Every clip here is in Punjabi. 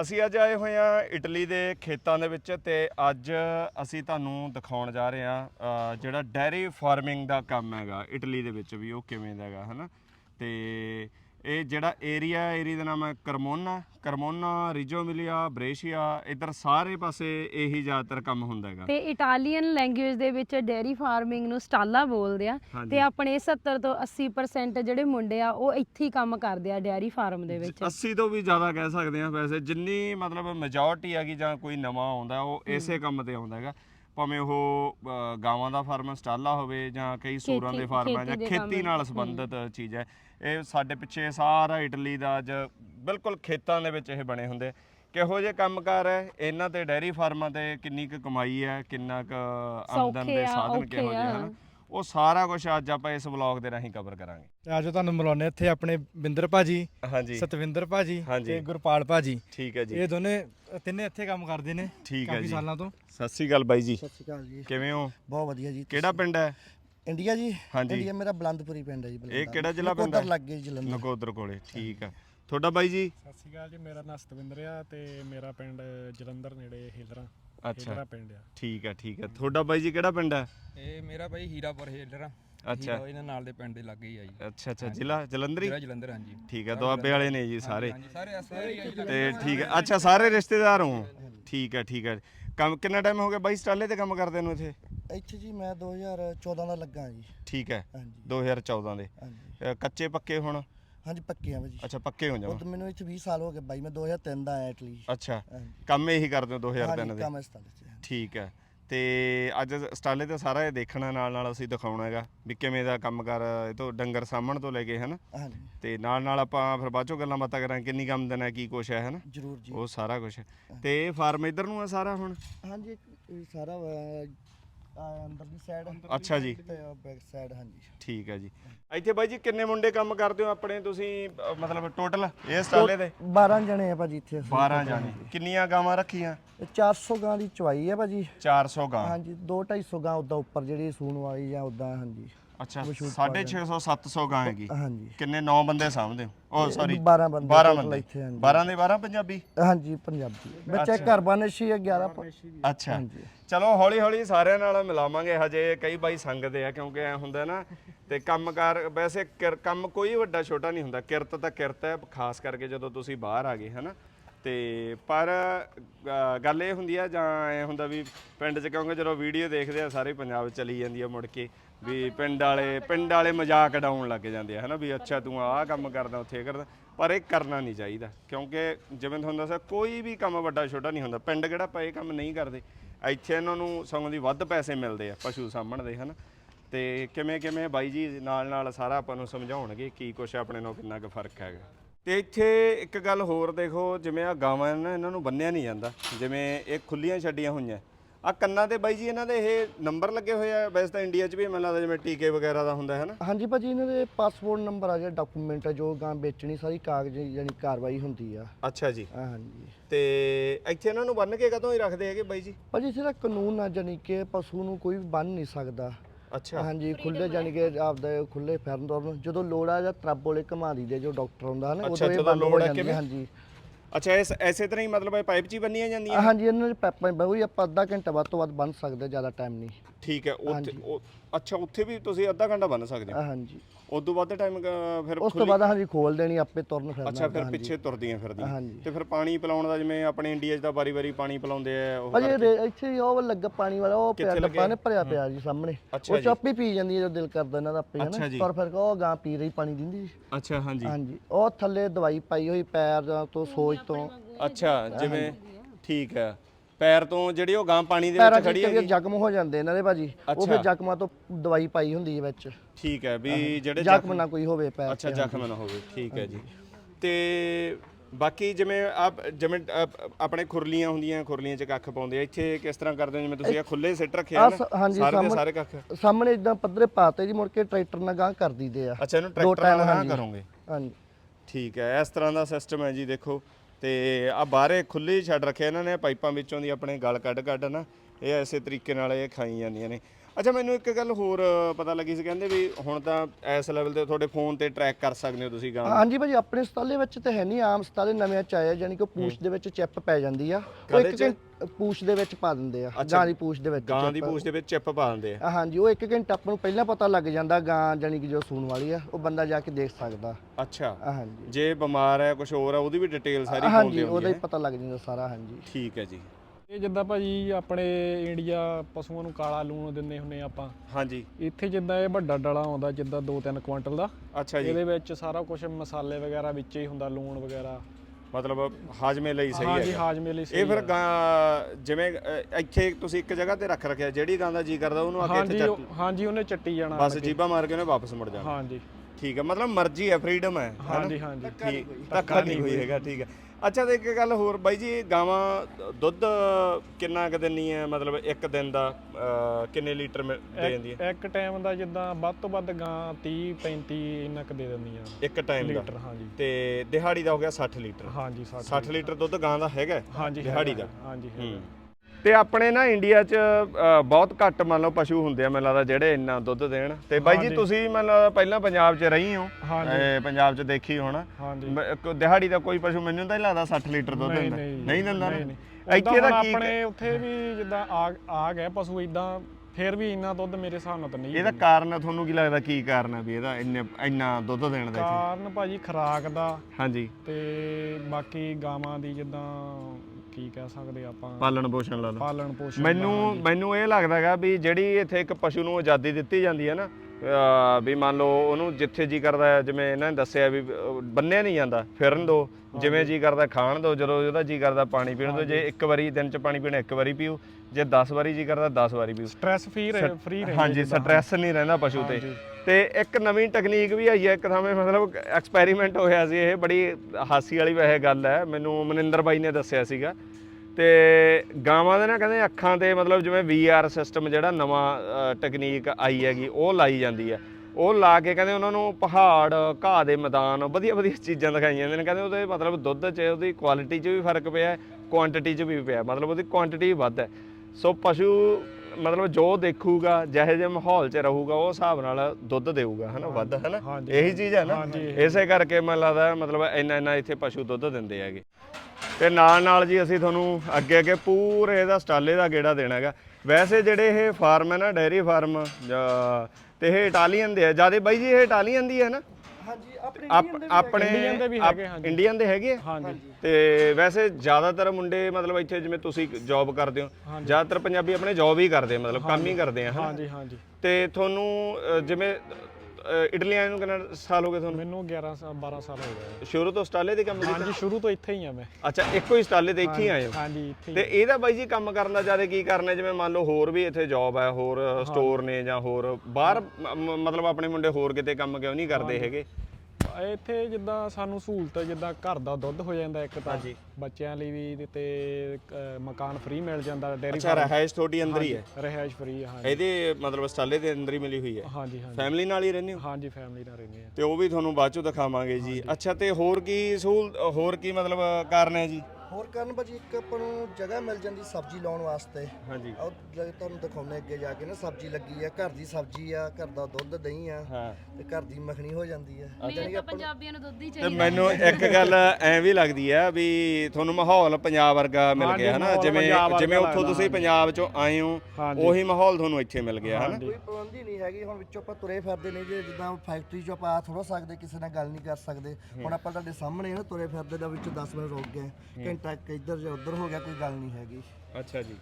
ਅਸੀਂ ਅੱਜ ਆਏ ਹੋਏ ਹਾਂ ਇਟਲੀ ਦੇ ਖੇਤਾਂ ਦੇ ਵਿੱਚ ਤੇ ਅੱਜ ਅਸੀਂ ਤੁਹਾਨੂੰ ਦਿਖਾਉਣ ਜਾ ਰਹੇ ਹਾਂ ਜਿਹੜਾ ਡੈਰੀ ਫਾਰਮਿੰਗ ਦਾ ਕੰਮ ਹੈਗਾ ਇਟਲੀ ਦੇ ਵਿੱਚ ਵੀ, ਉਹ ਕਿਵੇਂ ਦਾ ਹੈਗਾ, ਹਨਾ? ਤੇ ਇਹ ਜਿਹੜਾ ਏਰੀਆ ਏਰੀਆ ਦਾ ਨਾਮ ਹੈ ਕਰਮੋਨਾ ਕਰਮੋਨਾ ਰਿਜੋਮਿਲੀਆ ਬ੍ਰੇਸ਼ੀਆ ਇੱਧਰ ਸਾਰੇ ਪਾਸੇ ਇਹੀ ਜ਼ਿਆਦਾਤਰ ਕੰਮ ਹੁੰਦਾ ਹੈਗਾ। ਤੇ ਇਟਾਲੀਅਨ ਲੈਂਗੁਏਜ ਦੇ ਵਿੱਚ ਡੇਅਰੀ ਫਾਰਮਿੰਗ ਨੂੰ ਸਟਾਲਾ ਬੋਲਦੇ ਆ। ਹਾਂਜੀ। ਤੇ ਆਪਣੇ 70 ਤੋਂ 80% ਜਿਹੜੇ ਮੁੰਡੇ ਆ ਉਹ ਇੱਥੇ ਹੀ ਕੰਮ ਕਰਦੇ ਆ ਡੇਅਰੀ ਫਾਰਮ ਦੇ ਵਿੱਚ। 80 ਤੋਂ ਵੀ ਜ਼ਿਆਦਾ ਕਹਿ ਸਕਦੇ ਆ ਵੈਸੇ ਜਿੰਨੀ ਮਤਲਬ ਮੈਜੋਰਟੀ ਹੈਗੀ ਜਾਂ ਕੋਈ ਨਵਾਂ ਆਉਂਦਾ ਉਹ ਇਸੇ ਕੰਮ ਤੇ ਆਉਂਦਾ ਹੈਗਾ। ਭਾਵੇਂ ਉਹ ਅ, ਗਾਵਾਂ ਦਾ ਫਾਰਮ ਸਟਾਲਾ ਹੋਵੇ ਜਾਂ ਕਈ ਸੂਰਾਂ ਦੇ ਖੇਤੀ- ਫਾਰਮ ਆ ਜਾਂ ਖੇਤੀ ਦੇ ਕੰਮ ਖੇਤੀ ਨਾਲ ਸੰਬੰਧਿਤ ਚੀਜ਼ ਹੈ। ਇਹ ਸਾਡੇ ਪਿੱਛੇ ਸਾਰਾ ਇਟਲੀ ਦਾ ਅੱਜ ਬਿਲਕੁਲ ਖੇਤਾਂ ਦੇ ਵਿੱਚ ਇਹ ਬਣੇ ਹੁੰਦੇ। ਕਿਹੋ ਜਿਹੇ ਕੰਮਕਾਰ ਹੈ? ਇਹਨਾਂ ਤੇ ਡੈਰੀ ਫਾਰਮਾਂ ਤੇ ਕਿੰਨੀ ਕੁ ਕਮਾਈ ਹੈ? ਕਿੰਨਾ ਕੁ ਆਮਦਨ ਦੇ ਸਾਧਨ ਕਿਹੋ ਜਿਹੇ। ਹਨ? ਉਹ ਸਾਰਾ ਕੁਝ ਅੱਜ ਆਪਾਂ ਇਸ ਵਲੌਗ ਦੇ ਰਾਹੀਂ ਕਵਰ ਕਰਾਂਗੇ। ਤੇ ਅੱਜ ਤੁਹਾਨੂੰ ਮਿਲਾਉਣੇ ਇੱਥੇ ਆਪਣੇ ਬਿੰਦਰ ਭਾਜੀ ਹਾਂਜੀ। ਸਤਵਿੰਦਰ ਭਾਜੀ ਹਾਂਜੀ। ਤੇ ਗੁਰਪਾਲ ਭਾਜੀ। ਠੀਕ ਹੈ ਜੀ। ਇਹ ਦੋਨੇ ਤਿੰਨੇ ਇੱਥੇ ਕੰਮ ਕਰਦੇ ਨੇ ਠੀਕ ਹੈ ਕਾਫੀ ਜੀ। ਸਾਲਾਂ ਤੋਂ। ਸਤਿ ਸ੍ਰੀ ਅਕਾਲ ਬਾਈ ਜੀ। ਸਤਿ ਸ਼੍ਰੀ ਅਕਾਲ ਜੀ। ਕਿਵੇਂ ਹੋ? ਬਹੁਤ ਵਧੀਆ ਜੀ। ਕਿਹੜਾ ਪਿੰਡ ਹੈ? ਇੰਡੀਆ ਜੀ? ਹਾਂਜੀ। ਇੰਡੀਆ ਮੇਰਾ ਬਲੰਦਪੁਰੀ ਪਿੰਡ ਹੈ ਜੀ ਇਹ ਕਿਹੜਾ ਜ਼ਿਲ੍ਹਾ ਪੈਂਦਾ? ਉਧਰ ਲੱਗ ਜਲੰਧਰ। ਨਕੋਦਰ ਕੋਲੇ ਠੀਕ ਆ। ਤੁਹਾਡਾ ਬਾਈ ਜੀ? ਸਤਿ ਸ਼੍ਰੀ ਅਕਾਲ ਜੀ ਮੇਰਾ ਨਾਮ ਸਤਵਿੰਦਰ ਆ ਤੇ ਮੇਰਾ ਪਿੰਡ ਜਲੰਧਰ ਨੇੜੇ ਹੀਲਰਾਂ ਅੱਛਾ। ਹੀਲਰਾ ਪਿੰਡ ਆ। ਠੀਕ ਆ ਠੀਕ ਆ। ਤੁਹਾਡਾ ਬਾਈ ਜੀ ਕਿਹੜਾ ਪਿੰਡ ਹੈ ਇਹ ਮੇਰਾ ਭਾਈ ਹੀਰਾਪੁਰ ਹੇਲਰਾ। ਅੱਛਾ। ਇਹਨਾਂ ਨਾਲ ਦੇ ਪਿੰਡ ਦੇ ਲੱਗੇ ਹੀ ਆ ਜੀ। ਅੱਛਾ ਅੱਛਾ। ਜ਼ਿਲ੍ਹਾ ਜਲੰਧਰੀ ਜਿਹੜਾ ਜਲੰਧਰ ਹਾਂਜੀ। ਠੀਕ ਆ ਦੁਆਬੇ ਵਾਲੇ ਨੇ ਜੀ ਸਾਰੇ। ਹਾਂਜੀ ਸਾਰੇ ਅਸਲੀ ਆ ਤੇ ਠੀਕ ਹੈ ਅੱਛਾ ਸਾਰੇ ਰਿਸ਼ਤੇਦਾਰ ਹੋ। ਠੀਕ ਹੈ ਠੀਕ ਹੈ ਕੰਮ ਕਿੰਨਾ ਟਾਈਮ ਹੋ ਗਿਆ ਬਾਈ ਸਟਾਲੇ ਤੇ ਕੰਮ ਕਰਦੇ ਨੂੰ ਇੱਥੇ? ਇੱਥੇ ਜੀ ਮੈਂ 2014 ਦਾ ਲੱਗਾ ਜੀ। ਠੀਕ ਹੈ। ਹਾਂਜੀ। 2014 ਦੇ। ਹਾਂਜੀ। ਅ, ਕੱਚੇ ਪੱਕੇ ਹੁਣ? ਹਾਂਜੀ ਪੱਕੇ ਆ ਭਾਜੀ ਅੱਛਾ ਪੱਕੇ ਹੋ ਉਹ ਜਾਵਾਂ ਤਾਂ ਮੈਨੂੰ ਇੱਥੇ 20 ਸਾਲ ਹੋ ਗਏ ਬਾਈ ਮੈਂ 2003 ਦਾ ਆਇਆ ਇਟਲੀ ਅੱਛਾ। ਹਾਂਜੀ। ਕੰਮ ਇਹੀ ਕਰਦੇ ਹੋ 2003 ਹਾਂਜੀ ਦੇ? ਕੰਮ ਇਸ ਤਰ੍ਹਾਂ ਦੇ ਠੀਕ ਹੈ। ਤੇ ਅੱਜ ਸਟਾਲੇ ਤੇ ਸਾਰਾ ਇਹ ਦੇਖਣਾ ਨਾਲ ਨਾਲ ਅਸੀਂ ਦਿਖਾਉਣਾ ਹੈਗਾ ਵੀ ਕਿਵੇਂ ਦਾ ਕੰਮ ਕਰ ਇਹ ਤੋਂ ਡੰਗਰ ਸਾਹਮਣ ਤੋਂ ਲੈ ਕੇ ਹਨ। ਹਾਂਜੀ। ਤੇ ਨਾਲ ਨਾਲ ਆਪਾਂ ਫਿਰ ਬਾਅਦ ਚੋਂ ਗੱਲਾਂ ਬਾਤਾਂ ਕਰਾਂਗੇ ਕਿੰਨੀ ਕੰਮ ਦੇਣਾ ਕੀ ਕੁਛ ਹੈ ਹਨ। ਜ਼ਰੂਰ ਜੀ। ਉਹ ਸਾਰਾ ਕੁਝ ਤੇ ਇਹ ਫਾਰਮ ਇਧਰ ਨੂੰ ਹੈ ਸਾਰਾ ਹੁਣ? ਹਾਂਜੀ ਇਹ ਸਾਰਾ ਅਹ, ਆ ਅੰਦਰ ਦੀ ਸਾਈਡ ਅੱਛਾ ਜੀ। ਤੇ ਬੈਕ ਸਾਈਡ ਹਾਂਜੀ। ਠੀਕ ਹੈ ਜੀ। ਇੱਥੇ ਬਾਈ ਜੀ ਕਿੰਨੇ ਮੁੰਡੇ ਕੰਮ ਕਰਦੇ ਹੋ ਆਪਣੇ ਤੁਸੀਂ ਅ, ਮਤਲਬ ਟੋਟਲ ਇਹ ਸਟਾਲੇ ਦੇ 12 ਜਣੇ ਆ ਭਾਜੀ ਇੱਥੇ ਅਸੀਂ। 12 ਜਾਣੇ। ਕਿੰਨੀਆਂ ਗਾਵਾਂ ਰੱਖੀਆਂ? ਇਹ 400 ਗਾਂ ਦੀ ਚਵਾਈ ਹੈ ਭਾਜੀ। 400 ਗਾਂ। ਹਾਂਜੀ 2 250 ਗਾਂ ਉਦਾਂ ਉੱਪਰ ਜਿਹੜੀ ਸੂਣ ਵਾਲੀ ਜਾਂ ਉਦਾਂ ਹਾਂਜੀ। ਅੱਛਾ ਮਸ਼ਹੂਰ 650 700 ਗਾਂ ਹੈਗੀ। ਹਾਂਜੀ। ਕਿੰਨੇ 9 ਬੰਦੇ ਸਾਹਮਣੇ ਹੋ? ਉਹ ਸੌਰੀ 12 ਬੰਦੇ 12 total ਬੰਦੇ। ਇੱਥੇ ਹਾਂਜੀ। 12 ਦੇ 12 ਪੰਜਾਬੀ? ਹਾਂਜੀ ਪੰਜਾਬੀ। ਬੱਚੇ ਘਰ ਬਨਸ਼ੀ ਹੈ 11 ਪ- ਅੱਛਾ ਹਾਂਜੀ। ਚਲੋ ਹੌਲੀ ਹੌਲੀ ਸਾਰਿਆਂ ਨਾਲ ਮਿਲਾਵਾਂਗੇ ਹਜੇ। ਕਈ ਬਾਈ ਸੰਗਦੇ ਆ ਕਿਉਂਕਿ ਐ ਹੁੰਦਾ ਨਾ ਤੇ ਕੰਮਕਾਰ ਵੈਸੇ ਕਿਰ- ਕੰਮ ਕੋਈ ਵੱਡਾ ਛੋਟਾ ਨਹੀਂ ਹੁੰਦਾ। ਕਿਰਤ ਤਾਂ ਕਿਰਤ ਹੈ ਖਾਸ ਕਰਕੇ ਜਦੋਂ ਤੁਸੀਂ ਬਾਹਰ ਆ ਗਏ ਹਨਾ? ਤੇ ਪਰ ਅ, ਗੱਲ ਇਹ ਹੁੰਦੀ ਆ ਜਾਂ ਐ ਹੁੰਦਾ ਵੀ ਪਿੰਡ 'ਚ ਕਿਉਂਕਿ ਜਦੋਂ ਵੀਡੀਓ ਦੇਖਦੇ ਆ ਸਾਰੇ ਪੰਜਾਬ 'ਚ ਚਲੀ ਜਾਂਦੀ ਆ ਮੁੜ ਕੇ ਵੀ ਪਿੰਡ ਵਾਲੇ ਪਿੰਡ ਵਾਲੇ ਮਜ਼ਾਕ ਉਡਾਉਣ ਲੱਗ ਜਾਂਦੇ ਆ ਹਨਾ ਵੀ ਅੱਛਾ ਤੂੰ ਆਹ ਕੰਮ ਕਰਦਾ ਉੱਥੇ ਇਹ ਕਰਦਾ ਪਰ ਇਹ ਕਰਨਾ ਨਹੀਂ ਚਾਹੀਦਾ ਕਿਉਂਕਿ ਜਿਵੇਂ ਤੁਹਾਨੂੰ ਦੱਸਿਆ ਕੋਈ ਵੀ ਕੰਮ ਵੱਡਾ ਛੋਟਾ ਨਹੀਂ ਹੁੰਦਾ ਪਿੰਡ ਕਿਹੜਾ ਇਹ ਕੰਮ ਨਹੀਂ ਕਰਦੇ ਇੱਥੇ ਇਹਨਾਂ ਨੂੰ ਸਗੋਂ ਦੀ ਵੱਧ ਪੈਸੇ ਮਿਲਦੇ ਆ ਪਸ਼ੂ ਸਾਂਭਣ ਦੇ ਹਨ ਤੇ ਕਿਵੇਂ ਕਿਵੇਂ ਬਾਈ ਜੀ ਨਾਲ ਨਾਲ ਸਾਰਾ ਆਪਾਂ ਨੂੰ ਸਮਝਾਉਣਗੇ ਕੀ ਕੁਛ ਆਪਣੇ ਨਾਲ ਕਿੰਨਾ ਕੁ ਫ਼ਰਕ ਹੈਗਾ। ਤੇ ਇੱਥੇ ਇੱਕ ਗੱਲ ਹੋਰ ਦੇਖੋ ਜਿਵੇਂ ਆ ਗਾਵਾਂ ਨੇ ਇਹਨਾਂ ਨੂੰ ਬੰਨਿਆ ਨਹੀਂ ਜਾਂਦਾ। ਜਿਵੇਂ ਇਹ ਖੁੱਲੀਆਂ ਛੱਡੀਆਂ ਹੋਈਆਂ। ਆ ਕੰਨਾਂ ਤੇ ਬਾਈ ਜੀ ਇਹਨਾਂ ਦੇ ਇਹ ਨੰਬਰ ਲੱਗੇ ਹੋਏ ਆ? ਵੈਸੇ ਤਾਂ ਇੰਡੀਆ 'ਚ ਵੀ ਮੈਨੂੰ ਲੱਗਦਾ ਜਿਵੇਂ ਟੀਕੇ ਵਗੈਰਾ ਦਾ ਹੁੰਦਾ ਹੈ ਨਾ ਹਾਂਜੀ ਭਾਜੀ ਇਹਨਾਂ ਦੇ ਪਾਸਪੋਰਟ ਨੰਬਰ ਆ ਜਿਹੜਾ ਡਾਕੂਮੈਂਟ ਹੈ ਜੋ ਗਾਂ ਵੇਚਣੀ ਸਾਰੀ ਕਾਗਜ਼ ਯਾਨੀ ਕਾਰਵਾਈ ਹੁੰਦੀ ਆ। ਅੱਛਾ ਜੀ। ਹਾਂ, ਹਾਂਜੀ ਤੇ ਇੱਥੇ ਇਹਨਾਂ ਨੂੰ ਬੰਨ ਕੇ ਕਦੋਂ ਹੀ ਰੱਖਦੇ ਹੈਗੇ ਬਾਈ ਜੀ? ਭਾਜੀ ਦਾ ਕਾਨੂੰਨ ਆ ਜਾਨੀ ਕਿ ਪਸ਼ੂ ਨੂੰ ਕੋਈ ਬੰਨ ਨਹੀਂ ਸਕਦਾ। ਅੱਛਾ। ਹਾਂਜੀ ਖੁੱਲੇ ਜਾਨੀ ਕਿ ਆਪਦੇ ਖੁੱਲੇ ਫਿਰਨ ਤੁਰਨ ਜਦੋਂ ਲੋੜ ਆ ਜਾਂ ਤਰਬੋਲੇ ਘੁਮਾ ਦੇ ਜੋ ਡਾਕਟਰ ਹੁੰਦਾ ਨਾ ਅੱਛਾ, ਉਦੋਂ ਇਹ ਬੰਦ ਹੋ ਲੋੜ ਆ ਜਾਂਦੇ ਕਿਵੇਂ? ਹਾਂਜੀ। ਅੱਛਾ ਇਸ ਐਸੇ ਤਰ੍ਹਾਂ ਹੀ ਮਤਲਬ ਇਹ ਪਾਈਪ 'ਚ ਹੀ ਬੰਨੀਆਂ ਜਾਂਦੀਆਂ ਹਾਂਜੀ ਇਹਨਾਂ ਦੇ ਪੈਪਾਂ ਬਹੁ ਆਪਾਂ ਅੱਧਾ ਘੰਟਾ ਵੱਧ ਤੋਂ ਵੱਧ ਬੰਨ ਸਕਦੇ ਜ਼ਿਆਦਾ ਟਾਈਮ ਨਹੀਂ। ਠੀਕ ਹੈ ਉੱਥੇ ਉਹ- ਅੱਛਾ ਉੱਥੇ ਵੀ ਤੁਸੀਂ ਅੱਧਾ ਘੰਟਾ ਬੰਨ ਸਕਦੇ ਹੋ? ਹਾਂਜੀ। ਉਸ ਤੋਂ ਵੱਧ ਟਾਈਮ ਫਿਰ ਉਸ ਤੋਂ ਖੁੱਲੀ- ਬਾਅਦ ਹਾਂਜੀ ਖੋਲ ਦੇਣੀ ਆਪੇ ਤੁਰਨ ਫਿਰਨਾ ਅੱਛਾ ਫਿਰ ਹਾਂਜੀ। ਪਿੱਛੇ ਤੁਰਦੀਆਂ ਫਿਰਦੀਆਂ ਹਾਂਜੀ। ਤੇ ਫਿਰ ਪਾਣੀ ਪਿਲਾਉਣ ਦਾ ਜਿਵੇਂ ਆਪਣੇ ਇੰਡੀਆ 'ਚ ਤਾਂ ਵਾਰੀ-ਵਾਰੀ ਪਾਣੀ ਪਿਲਾਉਂਦੇ ਆ ਉਹ। ਰੇ- ਇੱਥੇ ਹੀ ਉਹ ਲੱਗਾ ਪਾਣੀ ਵਾਲਾ ਉਹ ਪਿਆ ਡੱਬਾ? ਨੇ ਭਰਿਆ ਪਿਆ ਜੀ ਸਾਹਮਣੇ ਅੱਛਾ ਉਹ ਜੀ। ਚਾਪੀ ਪੀ ਜਾਂਦੀ ਹੈ ਜਦੋਂ ਦਿਲ ਕਰਦਾ ਇਹਨਾਂ ਦਾ ਆਪੇ ਅੱਛਾ ਹਨਾ ਜੀ। ਪਰ ਫਿਰ ਉਹ ਗਾਂ ਪੀ ਰਹੀ ਪਾਣੀ ਦਿੰਦੀ ਜੀ ਅੱਛਾ ਹਾਂਜੀ ਹਾਂਜੀ ਉਹ ਥੱਲੇ ਦਵਾਈ ਪਾਈ ਹੋਈ ਪੈਰ ਤੋਂ ਸੋਜ ਤੋਂ ਅੱਛਾ ਜਿਵੇਂ ਠੀਕ ਹੈ ਪੈਰ ਤੋਂ ਜਿਹੜੀ ਉਹ ਗਾਂ ਪਾਣੀ ਦੇ ਪੈਰਾਂ ਵਿੱਚ 'ਚ ਖੜੀ ਹੈਗੀ। ਜ਼ਖਮ ਹੋ ਜਾਂਦੇ ਇਹਨਾਂ ਦੇ ਭਾਜੀ। ਉਹ ਅੱਛਾ। ਫਿਰ ਜ਼ਖਮਾਂ ਤੋਂ ਦਵਾਈ ਪਾਈ ਹੁੰਦੀ ਹੈ ਵਿੱਚ। ਠੀਕ ਹੈ ਵੀ ਜਿਹੜੇ ਜ਼ਖਮ ਨਾ ਕੋਈ ਹੋਵੇ ਪੈਰ ਅੱਛਾ 'ਚ ਜ਼ਖਮ ਨਾ ਹੋਵੇ ਠੀਕ ਹੈ ਜੀ। ਤੇ ਬਾਕੀ ਜਿਵੇਂ ਆਪ ਜਿਵੇਂ ਆਪ- ਆਪਣੇ ਖੁਰਲੀਆਂ ਹੁੰਦੀਆਂ ਖੁਰਲੀਆਂ 'ਚ ਕੱਖ ਪਾਉਂਦੇ ਆ। ਇੱਥੇ ਕਿਸ ਤਰ੍ਹਾਂ ਕਰਦੇ ਹੋ? ਜਿਵੇਂ ਤੁਸੀਂ ਇਹ ਖੁੱਲੇ ਸਿੱਟ ਰੱਖੇ ਆ ਆਹ ਨਾ ਸ- ਹਾਂਜੀ, ਸਾਰੇ ਦੇ ਸਾਹਮਣੇ- ਸਾਰੇ ਕੱਖ। ਸਾਹਮਣੇ ਇਦਾਂ ਪੱਧਰੇ ਪਾਤੇ ਜੀ ਮੁੜ ਕੇ ਟਰੈਕਟਰ ਨਾਲ ਗਾਂ ਕਰ ਦਈਦੇ ਆ। ਅੱਛਾ ਇਹਨੂੰ ਟਰੈਕਟਰ ਨਾਲ ਹਾਂ ਹਾਂਜੀ। ਕਰੋਗੇ? ਹਾਂਜੀ। ਠੀਕ ਹੈ ਇਸ ਤਰ੍ਹਾਂ ਦਾ ਸਿਸਟਮ ਹੈ ਜੀ ਦੇਖੋ। ਤੇ ਆ ਬਾਹਰੇ ਖੁੱਲੇ ਹੀ ਛੱਡ ਰੱਖਿਆ ਇਹਨਾਂ ਨੇ, ਪਾਈਪਾਂ ਵਿੱਚੋਂ ਦੀ ਆਪਣੇ ਗਲ ਕੱਢ ਕੱਢ ਨਾ, ਇਹ ਐਸੇ ਤਰੀਕੇ ਨਾਲ ਇਹ ਖਾਈ ਜਾਂਦੀਆਂ ਨੇ। ਅੱਛਾ ਮੈਨੂੰ ਇੱਕ ਗੱਲ ਹੋਰ ਪਤਾ ਲੱਗੀ ਸੀ ਕਹਿੰਦੇ ਵੀ ਹੁਣ ਤਾਂ ਇਸ ਲੈਵਲ ਤੇ ਤੁਹਾਡੇ ਫੋਨ ਤੇ ਟਰੈਕ ਕਰ ਸਕਦੇ ਹੋ ਤੁਸੀਂ ਗਾਂ ਨੂੰ। ਹਾਂਜੀ ਭਾਜੀ ਆਪਣੇ ਸਤਾਲੇ ਵਿੱਚ ਤਾਂ ਹੈ ਨਹੀਂ ਆਮ ਸਤਾਲੇ ਨਵੇਂ ਚ ਆਏ ਜਾਨੀ ਕਿ ਪੂਛ ਦੇ ਵਿੱਚ ਚਿੱਪ ਪੈ ਜਾਂਦੀ ਆ ਉਹ ਕਾਹਦੇ ਇੱਕ ਚ? ਪੂਛ ਦੇ ਵਿੱਚ ਪਾ ਦਿੰਦੇ ਆ। ਗਾਂ ਦੀ ਪੂਛ ਦੇ ਵਿੱਚ ਗਾਂ ਦੀ chip। ਪੂਛ ਦੇ ਵਿੱਚ ਚਿੱਪ ਪਾ ਦਿੰਦੇ ਆ ਆ ਹਾਂਜੀ ਉਹ ਇੱਕ ਘੰਟਾ ਆਪਾਂ ਨੂੰ ਪਹਿਲਾਂ ਪਤਾ ਲੱਗ ਜਾਂਦਾ ਗਾਂ ਜਾਨੀ ਕਿ ਜੋ ਸੂਣ ਵਾਲੀ ਆ ਉਹ ਬੰਦਾ ਜਾ ਕੇ ਦੇਖ ਸਕਦਾ ਅੱਛਾ ਆ ਹਾਂਜੀ ਜੇ ਬਿਮਾਰ ਹੈ ਕੁਝ ਹੋਰ ਹੈ ਉਹਦੀ ਵੀ ਡਿਟੇਲ ਸਾਰੀ ਫੋਨ ਹਾਂਜੀ ਤੇ ਉਹਦਾ ਹੁੰਦੀ ਹੀ ਹੈ ਪਤਾ ਲੱਗ ਜਾਂਦਾ ਸਾਰਾ ਹਾਂਜੀ ਠੀਕ ਹੈ ਜੀ ਇਹ ਜਿੱਦਾਂ ਭਾਜੀ ਆਪਣੇ ਇੰਡੀਆ ਪਸ਼ੂਆਂ ਨੂੰ ਕਾਲਾ ਲੂਣ ਦਿੰਦੇ ਹੁੰਨੇ ਆਪਾਂ। ਹਾਂਜੀ। ਇੱਥੇ ਜਿੱਦਾਂ ਇਹ ਵੱਡਾ ਡਲਾ ਆਉਂਦਾ ਜਿੱਦਾਂ 2-3 ਕੁਇੰਟਲ ਦਾ। ਅੱਛਾ ਜੀ। ਇਹਦੇ ਵਿੱਚ ਸਾਰਾ ਕੁਝ ਮਸਾਲੇ ਵਗੈਰਾ ਵਿੱਚ ਹੀ ਹੁੰਦਾ ਲੂਣ ਵਗੈਰਾ। ਮਤਲਬ ਹਾਜਮੇ ਲਈ ਸਹੀ ਹਾਂਜੀ ਹੈ ਹਾਜ਼ਮੇ ਲਈ ਇਹ ਫਿਰ ਸਹੀ ਆ। ਗਾਂ ਜਿਵੇਂ ਅ, ਇੱਥੇ ਤੁਸੀਂ ਇੱਕ ਜਗ੍ਹਾ ਤੇ ਰੱਖ ਰੱਖਿਆ ਜਿਹੜੀ ਗਾਂ ਦਾ ਜੀ ਕਰਦਾ ਉਹਨੂੰ ਆ ਕੇ ਇੱਥੇ ਹਾਂਜੀ ਉਹ- ਚੱਟ ਹਾਂਜੀ ਉਹਨੇ ਚੱਟੀ ਜਾਣਾ ਬਸ। ਜੀਬਾ ਮਾਰ ਕੇ ਉਹਨੇ ਵਾਪਸ ਮੁੜ ਜਾਣਾ। ਹਾਂਜੀ। ਠੀਕ ਹੈ ਮਤਲਬ ਮਰਜ਼ੀ ਹੈ ਫਰੀडम ਹੈ? ਹਾਂਜੀ ਹਾਂਜੀ। ਠੀਕ ਧੱਕਾ ਨਹੀਂ ਹੋਈ ਹੈਗਾ ਠੀਕ ਹੈ। ਅੱਛਾ ਤੇ ਇੱਕ ਗੱਲ ਹੋਰ ਬਾਈ ਜੀ ਇਹ ਗਾਵਾਂ ਦੁੱਧ ਕਿੰਨਾ ਕੁ ਦਿੰਨੀ ਹੈ ਮਤਲਬ ਇੱਕ ਦਿਨ ਦਾ ਕਿੰਨੇ ਲੀਟਰ ਮਿਲ- ਦੇ ਜਾਂਦੀ ਹੈ ਇੱਕ ਟਾਈਮ ਦਾ ਜਿੱਦਾਂ ਵੱਧ ਤੋਂ ਵੱਧ ਗਾਂ 30 35 ਇੰਨਾ ਕੁ ਦੇ ਦਿੰਦੀਆਂ ਇੱਕ ਟਾਈਮ ਦਾ? ਲੀਟਰ ਹਾਂਜੀ। ਤੇ ਦਿਹਾੜੀ ਦਾ ਹੋ ਗਿਆ 60 ਲੀਟਰ। ਹਾਂਜੀ 60 60 ਲੀਟਰ। ਦੁੱਧ ਗਾਂ ਦਾ ਹੈਗਾ? ਹੈ? ਹਾਂਜੀ ਦਿਹਾੜੀ ਦਾ? ਹਾਂਜੀ ਹੂੰ। ਹੈਗਾ। ਤੇ ਆਪਣੇ ਨਾ ਇੰਡੀਆ 'ਚ ਅ, ਬਹੁਤ ਘੱਟ ਮੰਨ ਲਓ ਪਸ਼ੂ ਹੁੰਦੇ ਆ ਮੈਨੂੰ ਲੱਗਦਾ ਜਿਹੜੇ ਇੰਨਾ ਦੁੱਧ ਦੇਣ। ਤੇ ਬਾਈ ਜੀ। ਤੁਸੀਂ ਮੰਨ ਲਓ ਪਹਿਲਾਂ ਪੰਜਾਬ 'ਚ ਰਹੀ ਹੋ? ਹਾਂਜੀ। ਇਹ ਪੰਜਾਬ 'ਚ ਦੇਖੀ ਹੋਣਾ। ਹਾਂਜੀ। ਮ- ਕੋ- ਦਿਹਾੜੀ ਦਾ ਕੋਈ ਪਸ਼ੂ ਮੈਨੂੰ ਤਾਂ ਨਹੀਂ ਲੱਗਦਾ 60 ਲੀਟਰ ਦੁੱਧ ਦਿੰਦਾ। ਨਹੀਂ ਦਿੰਦਾ ਨਾ? ਇੱਥੇ ਦਾ ਕੀ ਆਪਣੇ ਉੱਥੇ ਵੀ ਜਿੱਦਾਂ ਆ ਆ ਗਏ ਪਸ਼ੂ ਇਦਾਂ ਫਿਰ ਵੀ ਇੰਨਾ ਦੁੱਧ ਮੇਰੇ ਹਿਸਾਬ ਨਾਲ ਤਾਂ ਨਹੀਂ ਇਹਦਾ ਕਾਰਨ ਤੁਹਾਨੂੰ ਕੀ ਲੱਗਦਾ ਕੀ ਕਾਰਨ ਹੈ ਵੀ ਇਹਦਾ ਇੰਨੇ ਇੰਨਾ ਦੁੱਧ ਦੇਣ ਦਾ ਕਾਰਨ ਭਾਜੀ ਖਰਾਕ ਦਾ ਹਾਂਜੀ। ਤੇ ਬਾਕੀ ਗਾਵਾਂ ਦੀ ਜਿੱਦਾਂ ਕੀ ਕਹਿ ਸਕਦੇ ਆਪਾਂ? ਪਾਲਣ ਪੋਸ਼ਣ ਲਾ ਲਓ। ਪਾਲਣ ਪੋਸ਼ਣ ਮੈਨੂੰ ਮੈਨੂੰ ਇਹ ਲੱਗਦਾ ਹੈਗਾ ਵੀ ਜਿਹੜੀ ਇੱਥੇ ਇੱਕ ਪਸ਼ੂ ਨੂੰ ਆਜ਼ਾਦੀ ਦਿੱਤੀ ਜਾਂਦੀ ਹੈ ਨਾ ਅਹ ਵੀ ਮੰਨ ਲਓ ਉਹਨੂੰ ਜਿੱਥੇ ਜੀ ਕਰਦਾ ਹੈ, ਜਿਵੇਂ ਇਹਨਾਂ ਨੇ ਦੱਸਿਆ ਵੀ ਅਹ ਬੰਨਿਆ ਨਹੀਂ ਜਾਂਦਾ ਫਿਰਨ ਦੋ। ਜਿਵੇਂ ਜੀ ਕਰਦਾ ਖਾਣ ਦੋ ਜਦੋਂ ਉਹਦਾ ਜੀ ਕਰਦਾ ਪਾਣੀ ਪੀਣ ਦੋ ਜੇ ਇੱਕ ਵਾਰੀ ਦਿਨ ਚ ਪਾਣੀ ਪੀਣਾ ਇੱਕ ਵਾਰੀ ਪੀਓ। ਜੇ 10 ਵਾਰੀ ਜੀ ਕਰਦਾ 10 ਵਾਰੀ ਪੀਓ। ਸਟ੍ਰੈਸ ਫ੍ਰੀ ਫ੍ਰੀ ਰਹਿੰਦੇ ਹਾਂਜੀ। ਸਟ੍ਰੈਸ ਨਹੀਂ ਰਹਿੰਦਾ ਪਸ਼ੂ ਤੇ। ਤੇ ਇੱਕ ਨਵੀਂ ਟੈਕਨੀਕ ਵੀ ਆਈ ਹੈ, ਇੱਕ ਥਾਵੇਂ ਮਤਲਬ ਐਕਸਪੈਰੀਮੈਂਟ ਹੋਇਆ ਸੀ ਇਹ, ਬੜੀ ਹਾਸੀ ਵਾਲੀ ਵੈਸੇ ਗੱਲ ਹੈ, ਮੈਨੂੰ ਮਨਿੰਦਰ ਬਾਈ ਨੇ ਦੱਸਿਆ ਸੀਗਾ। ਤੇ ਗਾਵਾਂ ਦੇ ਨਾ ਕਹਿੰਦੇ ਅੱਖਾਂ ਤੇ ਮਤਲਬ ਜਿਵੇਂ VR ਸਿਸਟਮ ਜਿਹੜਾ ਨਵਾਂ ਟੈਕਨੀਕ ਆਈ ਹੈਗੀ, ਉਹ ਲਾਈ ਜਾਂਦੀ ਹੈ। ਉਹ ਲਾ ਕੇ ਕਹਿੰਦੇ ਉਹਨਾਂ ਨੂੰ ਪਹਾੜ, ਘਾਹ ਦੇ ਮੈਦਾਨ, ਵਧੀਆ ਵਧੀਆ ਚੀਜ਼ਾਂ ਦਿਖਾਈਆਂ ਜਾਂਦੀਆਂ ਨੇ। ਕਹਿੰਦੇ ਉਹਦੇ ਮਤਲਬ ਦੁੱਧ 'ਚ, ਉਹਦੀ ਕੁਆਲਿਟੀ 'ਚ ਵੀ ਫ਼ਰਕ ਪਿਆ ਕੁਆਂਟੀਟੀ 'ਚ ਵੀ ਪਿਆ, ਮਤਲਬ ਉਹਦੀ ਕੁਆਂਟੀਟੀ ਵੱਧ ਹੈ। ਸੋ ਪਸ਼ੂ ਮਤਲਬ ਜੋ ਦੇਖੂਗਾ ਜਿਹੇ ਜਿਹੇ ਮਾਹੌਲ 'ਚ ਰਹੂਗਾ ਉਹ ਹਿਸਾਬ ਨਾਲ ਦੁੱਧ ਦੇਊਗਾ ਹਨਾ ਵੱਧ ਹਨਾ? ਹਾਂਜੀ। ਇਹੀ ਚੀਜ਼ ਹੈ ਨਾ? ਹਾਂਜੀ, ਇਸੇ ਕਰਕੇ ਮੈਨੂੰ ਲੱਗਦਾ ਮਤਲਬ ਇੰਨਾ ਇੰਨਾ ਇੱਥੇ ਪਸ਼ੂ ਦੁੱਧ ਦਿੰਦੇ ਹੈਗੇ। ਤੇ ਨਾਲ ਨਾਲ ਜੀ ਅਸੀਂ ਤੁਹਾਨੂੰ ਅੱਗੇ ਅੱਗੇ ਪੂਰੇ ਇਹਦਾ ਸਟਾਲੇ ਦਾ ਗੇੜਾ ਦੇਣਾ ਹੈਗਾ। ਵੈਸੇ ਜਿਹੜੇ ਇਹ ਫਾਰਮ ਹੈ ਨਾ ਡੈਰੀ ਫਾਰਮ ਤੇ ਇਹ ਇਟਾਲੀਅਨ ਦੇ ਆ। ਜ਼ਿਆਦਾ ਬਾਈ ਜੀ ਇਹ ਇਟਾਲੀਅਨ ਦੀ ਹੈ ਨਾ? ਹਾਂਜੀ ਆਪਣੇ ਆਪ- ਆਪਣੇ ਦੇ ਵੀ ਹੈਗੇ, ਹਾਂਜੀ। ਇੰਡੀਅਨ ਦੇ ਹੈਗੇ ਆ? ਹਾਂਜੀ। ਤੇ ਵੈਸੇ ਜ਼ਿਆਦਾਤਰ ਮੁੰਡੇ ਮਤਲਬ ਇੱਥੇ ਜਿਵੇਂ ਤੁਸੀਂ ਜੌਬ ਕਰਦੇ ਹੋ ਜ਼ਿਆਦਾਤਰ ਪੰਜਾਬੀ ਆਪਣੇ ਜੌਬ ਹੀ ਕਰਦੇ ਆ ਮਤਲਬ ਕੰਮ ਹੀ ਕਰਦੇ ਆ ਹਨਾ? ਹਾਂਜੀ ਹਾਂਜੀ। ਤੇ ਤੁਹਾਨੂੰ ਅ, ਜਿਵੇਂ ਇਟਲੀ ਆਏ ਨੂੰ ਕਿੰਨਾ ਸਾਲ ਹੋ ਗਏ ਤੁਹਾਨੂੰ? ਮੈਨੂੰ 11 ਸਾਲ 12 ਸਾਲ ਹੋ ਗਏ। ਸ਼ੁਰੂ ਤੋਂ ਸਟਾਲੇ ਦੇ ਕੰਮ ਕੀਤਾ ਹਾਂਜੀ ਸ਼ੁਰੂ ਤੋਂ ਇੱਥੇ ਹੀ ਆ ਮੈਂ। ਅੱਛਾ ਇੱਕੋ ਹੀ ਸਟਾਲੇ ਤੇ ਇੱਥੇ ਹੀ ਆਏ ਹੋ? ਹਾਂਜੀ ਇੱਥੇ। ਤੇ ਇਹਦਾ ਬਾਈ ਜੀ ਕੰਮ ਕਰਨ ਦਾ ਜ਼ਿਆਦਾ ਕੀ ਕਰਨਾ ਜਿਵੇਂ ਮੰਨ ਲਓ ਹੋਰ ਵੀ ਇੱਥੇ ਜੌਬ ਹੈ ਹੋਰ ਸਟੋਰ ਨੇ ਜਾਂ ਹੋਰ ਬਾਹਰ ਮਤਲਬ ਆਪਣੇ ਮੁੰਡੇ ਹੋਰ ਕਿਤੇ ਕੰਮ ਕਿਉਂ ਨਹੀਂ ਕਰਦੇ ਹੈਗੇ? ਇੱਥੇ ਜਿੱਦਾਂ ਸਾਨੂੰ ਸਹੂਲਤ ਜਿੱਦਾਂ ਘਰ ਦਾ ਦੁੱਧ ਹੋ ਜਾਂਦਾ ਇੱਕ ਤਾਂ। ਬੱਚਿਆਂ ਲਈ ਵੀ ਤੇ ਮਕਾਨ ਫ੍ਰੀ ਮਿਲ ਜਾਂਦਾ ਡੇਰੀ ਅੱਛਾ ਰਹਾਇਸ਼ ਤੁਹਾਡੀ ਅੰਦਰ ਹੀ ਹੈ? ਰਹਿائش ਫ੍ਰੀ ਹਾਂ ਇਹਦੇ ਮਤਲਬ ਸਟਾਲੇ ਦੇ ਅੰਦਰ ਹੀ ਮਿਲੀ ਹੋਈ ਹੈ? ਹਾਂਜੀ ਹਾਂਜੀ। ਫੈਮਿਲੀ ਨਾਲ ਹੀ ਰਹਿੰਦੇ ਹੋ? ਹਾਂਜੀ ਫੈਮਿਲੀ ਨਾਲ ਰਹਿੰਦੇ ਆ। ਤੇ ਉਹ ਵੀ ਤੁਹਾਨੂੰ ਬਾਅਦ ਚ ਦਿਖਾਵਾਂਗੇ ਜੀ। ਅੱਛਾ ਤੇ ਹੋਰ ਕੀ ਸਹੂਲਤ ਹੋਰ ਕੀ ਮਤਲਬ ਕਾਰਨ ਹੈ ਜੀ? ਹੋਰ ਕਰਨ ਭਾਜੀ ਇੱਕ ਆਪਾਂ ਨੂੰ ਜਗ੍ਹਾ ਮਿਲ ਜਾਂਦੀ ਸਬਜ਼ੀ ਲਾਉਣ ਵਾਸਤੇ। ਹਾਂਜੀ। ਉਹ ਜੇ ਤੁਹਾਨੂੰ ਦਿਖਾਉਣੇ ਅੱਗੇ ਜਾ ਕੇ ਨਾ ਸਬਜ਼ੀ ਲੱਗੀ ਆ ਘਰ ਦੀ ਸਬਜ਼ੀ ਆ ਘਰ ਦਾ ਦੁੱਧ ਦਹੀਂ ਆ ਹਾਂ। ਤੇ ਘਰ ਦੀ ਮੱਖਣੀ ਹੋ ਜਾਂਦੀ ਆ। ਨਹੀਂ ਤਾਂ ਪੰਜਾਬੀਆਂ ਨੂੰ ਦੁੱਧ ਹੀ ਤੇ ਚਾਹੀਦਾ। ਮੈਨੂੰ ਇੱਕ ਗੱਲ ਐ ਵੀ ਲੱਗਦੀ ਆ ਵੀ ਤੁਹਾਨੂੰ ਮਾਹੌਲ ਪੰਜਾਬ ਵਰਗਾ ਮਿਲ ਹਾਂਜੀ, ਗਿਆ ਹਨਾ ਮਾਹੌਲ ਜਿਵੇਂ ਪੰਜਾਬ ਵਰਗਾ ਜਿਵੇਂ ਉੱਥੋਂ ਲੱਗਦਾ, ਤੁਸੀਂ ਪੰਜਾਬ ਚੋਂ ਆਏ ਹੋ ਹਾਂਜੀ। ਉਹੀ ਮਾਹੌਲ ਤੁਹਾਨੂੰ ਇੱਥੇ ਮਿਲ ਗਿਆ ਹਨਾ। ਕੋਈ ਪਾਬੰਦੀ ਨਹੀਂ ਹੈਗੀ ਹੁਣ ਵਿੱਚੋਂ ਆਪਾਂ ਤੁਰੇ ਫਿਰਦੇ ਨਹੀਂ ਜੇ ਜਿੱਦਾਂ ਫੈਕਟਰੀ ਚੋਂ ਆਪਾਂ ਆ ਥੋੜਾ ਸਕਦੇ ਕਿਸੇ ਨਾਲ ਗੱਲ ਨਹੀਂ ਕਰ ਸਕਦੇ। ਹੁਣ ਆਪਾਂ ਤੁਹਾਡੇ ਸਾਹਮਣੇ ਨਾ ਤੁਰੇ ਫਿਰਦੇ ਦਾ ਵਿੱਚੋਂ 10 ਮਿੰਟ ਰੁਕ ਗਏ। ਘੰਟਾ ਇੱਕ ਇੱਧਰ ਜਾਂ ਉੱਧਰ ਹੋ ਗਿਆ ਕੋਈ ਗੱਲ ਨਹੀਂ ਹੈਗੀ। ਅੱਛਾ ਜੀ।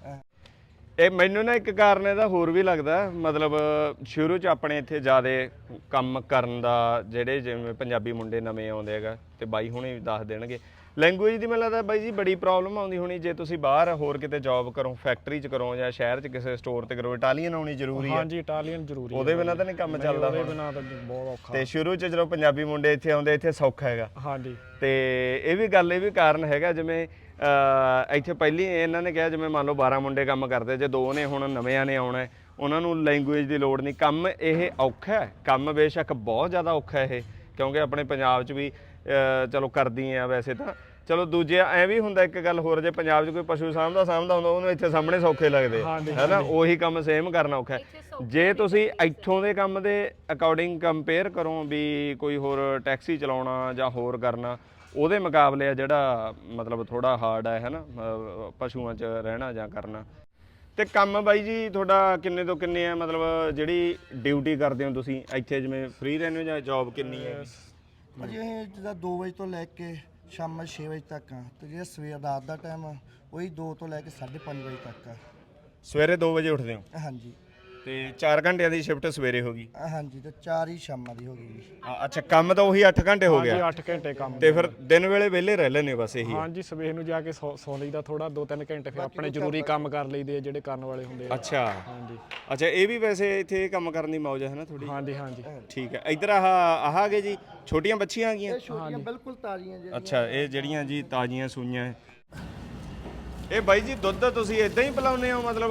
ਇਹ ਮੈਨੂੰ ਨਾ ਇੱਕ ਕਾਰਨ ਇਹਦਾ ਹੋਰ ਵੀ ਲੱਗਦਾ ਮਤਲਬ ਸ਼ੁਰੂ ਚ ਆਪਣੇ ਇੱਥੇ ਜਿਆਦੇ ਕੰਮ ਕਰਨ ਦਾ ਜਿਹੜੇ ਜਿਵੇਂ ਪੰਜਾਬੀ ਮੁੰਡੇ ਨਵੇਂ ਆਉਂਦੇ ਹੈਗਾ ਤੇ ਬਾਈ ਹੁਣੇ ਦੱਸ ਦੇਣਗੇ। ਲੈਂਗੁਏਜ ਦੀ ਮੈਨੂੰ ਲੱਗਦਾ ਬਾਈ ਜੀ ਬੜੀ ਪ੍ਰੋਬਲਮ ਆਉਂਦੀ ਹੋਣੀ ਜੇ ਤੁਸੀਂ ਬਾਹਰ ਹੋਰ ਕਿਤੇ ਜੌਬ ਕਰੋ ਫੈਕਟਰੀ 'ਚ ਕਰੋ ਜਾਂ ਸ਼ਹਿਰ 'ਚ ਕਿਸੇ ਸਟੋਰ ਤੇ ਕਰੋ ਇਟਾਲੀਅਨ ਆਉਣੀ ਜ਼ਰੂਰੀ ਹੈ ਹਾਂਜੀ ਇਟਾਲੀਅਨ ਜ਼ਰੂਰੀ ਉਹਦੇ ਬਿਨਾਂ ਤਾਂ ਨਹੀਂ ਕੰਮ ਚੱਲਦਾ ਉਹਦੇ ਹੁਣ। ਬਿਨਾਂ ਤਾਂ ਬਹੁਤ ਔਖਾ। ਤੇ ਸ਼ੁਰੂ 'ਚ ਜਦੋਂ ਪੰਜਾਬੀ ਮੁੰਡੇ ਇੱਥੇ ਆਉਂਦੇ ਇੱਥੇ ਸੌਖਾ ਹੈਗਾ। ਹਾਂਜੀ। ਤੇ ਇਹ ਵੀ ਗੱਲ ਇਹ ਵੀ ਕਾਰਨ ਹੈਗਾ ਜਿਵੇਂ ਅਹ, ਇੱਥੇ ਪਹਿਲੀ ਇਹਨਾਂ ਨੇ ਕਿਹਾ ਜਿਵੇਂ ਮੰਨ ਲਓ 12 ਮੁੰਡੇ ਕੰਮ ਕਰਦੇ ਜੇ ਦੋ ਨੇ ਹੁਣ ਨਵਿਆਂ ਨੇ ਆਉਣਾ ਹੈ, ਉਹਨਾਂ ਨੂੰ ਲੈਂਗੁਏਜ ਦੀ ਲੋੜ ਨਹੀਂ। ਕੰਮ ਇਹ ਔਖਾ ਹੈ ਕੰਮ ਬੇਸ਼ੱਕ ਬਹੁਤ ਜ਼ਿਆਦਾ ਔਖਾ ਹੈ ਇਹ ਕਿਉਂਕਿ ਆਪਣੇ ਪੰਜਾਬ 'ਚ ਵੀ ਚਲੋ ਕਰਦੀ ਆ ਵੈਸੇ ਤਾਂ। ਚਲੋ ਦੂਜੇ ਐ ਵੀ ਹੁੰਦਾ ਇੱਕ ਗੱਲ ਹੋਰ ਜੇ ਪੰਜਾਬ 'ਚ ਕੋਈ ਪਸ਼ੂ ਸਾਂਭਦਾ ਸਾਂਭਦਾ ਹੁੰਦਾ ਉਹਨੂੰ ਇੱਥੇ ਸਾਹਮਣੇ ਸੌਖੇ ਲੱਗਦੇ ਹੈ ਨਾ ਉਹੀ ਕੰਮ ਸੇਮ ਕਰਨਾ ਔਖਾ ਹੈ। ਜੇ ਤੁਸੀਂ ਇੱਥੋਂ ਦੇ ਕੰਮ ਦੇ ਅਕੋਰਡਿੰਗ ਕੰਪੇਅਰ ਕਰੋ ਵੀ ਕੋਈ ਹੋਰ ਟੈਕਸੀ ਚਲਾਉਣਾ ਜਾਂ ਹੋਰ ਕਰਨਾ ਉਹਦੇ ਮੁਕਾਬਲੇ ਆ ਜਿਹੜਾ ਮਤਲਬ ਥੋੜਾ ਹਾਰਡ ਹੈ ਹੈ ਨਾ ਪਸ਼ੂਆਂ 'ਚ ਰਹਿਣਾ ਜਾਂ ਕਰਨਾ। ਤੇ ਕੰਮ ਬਾਈ ਜੀ ਤੁਹਾਡਾ ਕਿੰਨੇ ਤੋਂ ਕਿੰਨੇ ਆ? ਮਤਲਬ ਜਿਹੜੀ ਡਿਊਟੀ ਕਰਦੇ ਹੋ ਤੁਸੀਂ ਇੱਥੇ ਜਿਵੇਂ ਫ੍ਰੀ ਰਹਿੰਦੇ ਹੋ ਜਾਂ ਜੌਬ ਕਿੰਨੀ ਹੈ ਭਾਜੀ ਇਹ ਜਿੱਦਾਂ 2 ਵਜੇ ਤੋਂ ਲੈ ਕੇ ਸ਼ਾਮ 6 ਵਜੇ ਤੱਕ ਆ ਤੇ ਜਿਹੜਾ ਸਵੇਰ ਰਾਤ ਦਾ ਟਾਈਮ ਆ ਉਹੀ 2 ਤੋਂ ਲੈ ਕੇ 5:30 ਵਜੇ ਤੱਕ ਆ। ਸਵੇਰੇ 2 ਵਜੇ ਉੱਠਦੇ ਹੋ? ਹਾਂਜੀ। ਤੇ 4 ਘੰਟਿਆਂ ਦੀ ਸ਼ਿਫਟ ਸਵੇਰੇ ਹੋ ਗਈ? ਹਾਂਜੀ ਤੇ 4 ਹੀ ਸ਼ਾਮਾਂ ਦੀ ਹੋ ਗਈ ਜੀ। ਅੱਛਾ ਕੰਮ ਤਾਂ ਉਹੀ 8 ਘੰਟੇ ਹੋ ਹਾਂਜੀ ਗਿਆ 8 ਘੰਟੇ ਕੰਮ ਤੇ ਫਿਰ ਦਿਨ ਵੇਲੇ ਵਿਹਲੇ ਰਹਿ ਲੈਨੇ ਬਸ ਇਹੀ? ਹੈ। ਹਾਂਜੀ ਸਵੇਰ ਨੂੰ ਜਾ ਕੇ ਸੌ ਸੌ ਲਈਦਾ ਥੋੜਾ 2-3 ਘੰਟੇ ਫਿਰ ਆਪਣੇ ਜ਼ਰੂਰੀ ਕੰਮ ਕਰ ਲਈਦੇ ਆ ਜਿਹੜੇ ਕਰਨ ਵਾਲੇ ਹੁੰਦੇ ਆ। ਅੱਛਾ। ਹਾਂਜੀ। ਅੱਛਾ ਇਹ ਵੀ ਵੈਸੇ ਇੱਥੇ ਕੰਮ ਕਰਨ ਦੀ ਮੌਜ ਹੈ ਨਾ ਥੋੜੀ ਹਾਂਜੀ ਹਾਂਜੀ। ਠੀਕ ਹੈ। ਇੱਧਰ ਆਹ ਆਹ ਆ ਗਏ ਜੀ? ਛੋਟੀਆਂ ਬੱਚੀਆਂ ਆ ਗਈਆਂ? ਇਹ ਛੋਟੀਆਂ ਬਿਲਕੁਲ ਤਾਜ਼ੀਆਂ ਜਿਹੜੀਆਂ ਅੱਛਾ ਇਹ ਜਿਹੜੀਆਂ ਜੀ ਤਾਜ਼ੀਆਂ ਸੂਈਆਂ। ਹੈ। ਇਹ ਬਾਈ ਜੀ ਦੁੱਧ ਤੁਸੀਂ ਇਦਾਂ ਹੀ ਪਿਲਾਉਂਦੇ ਹੋ? ਮਤਲਬ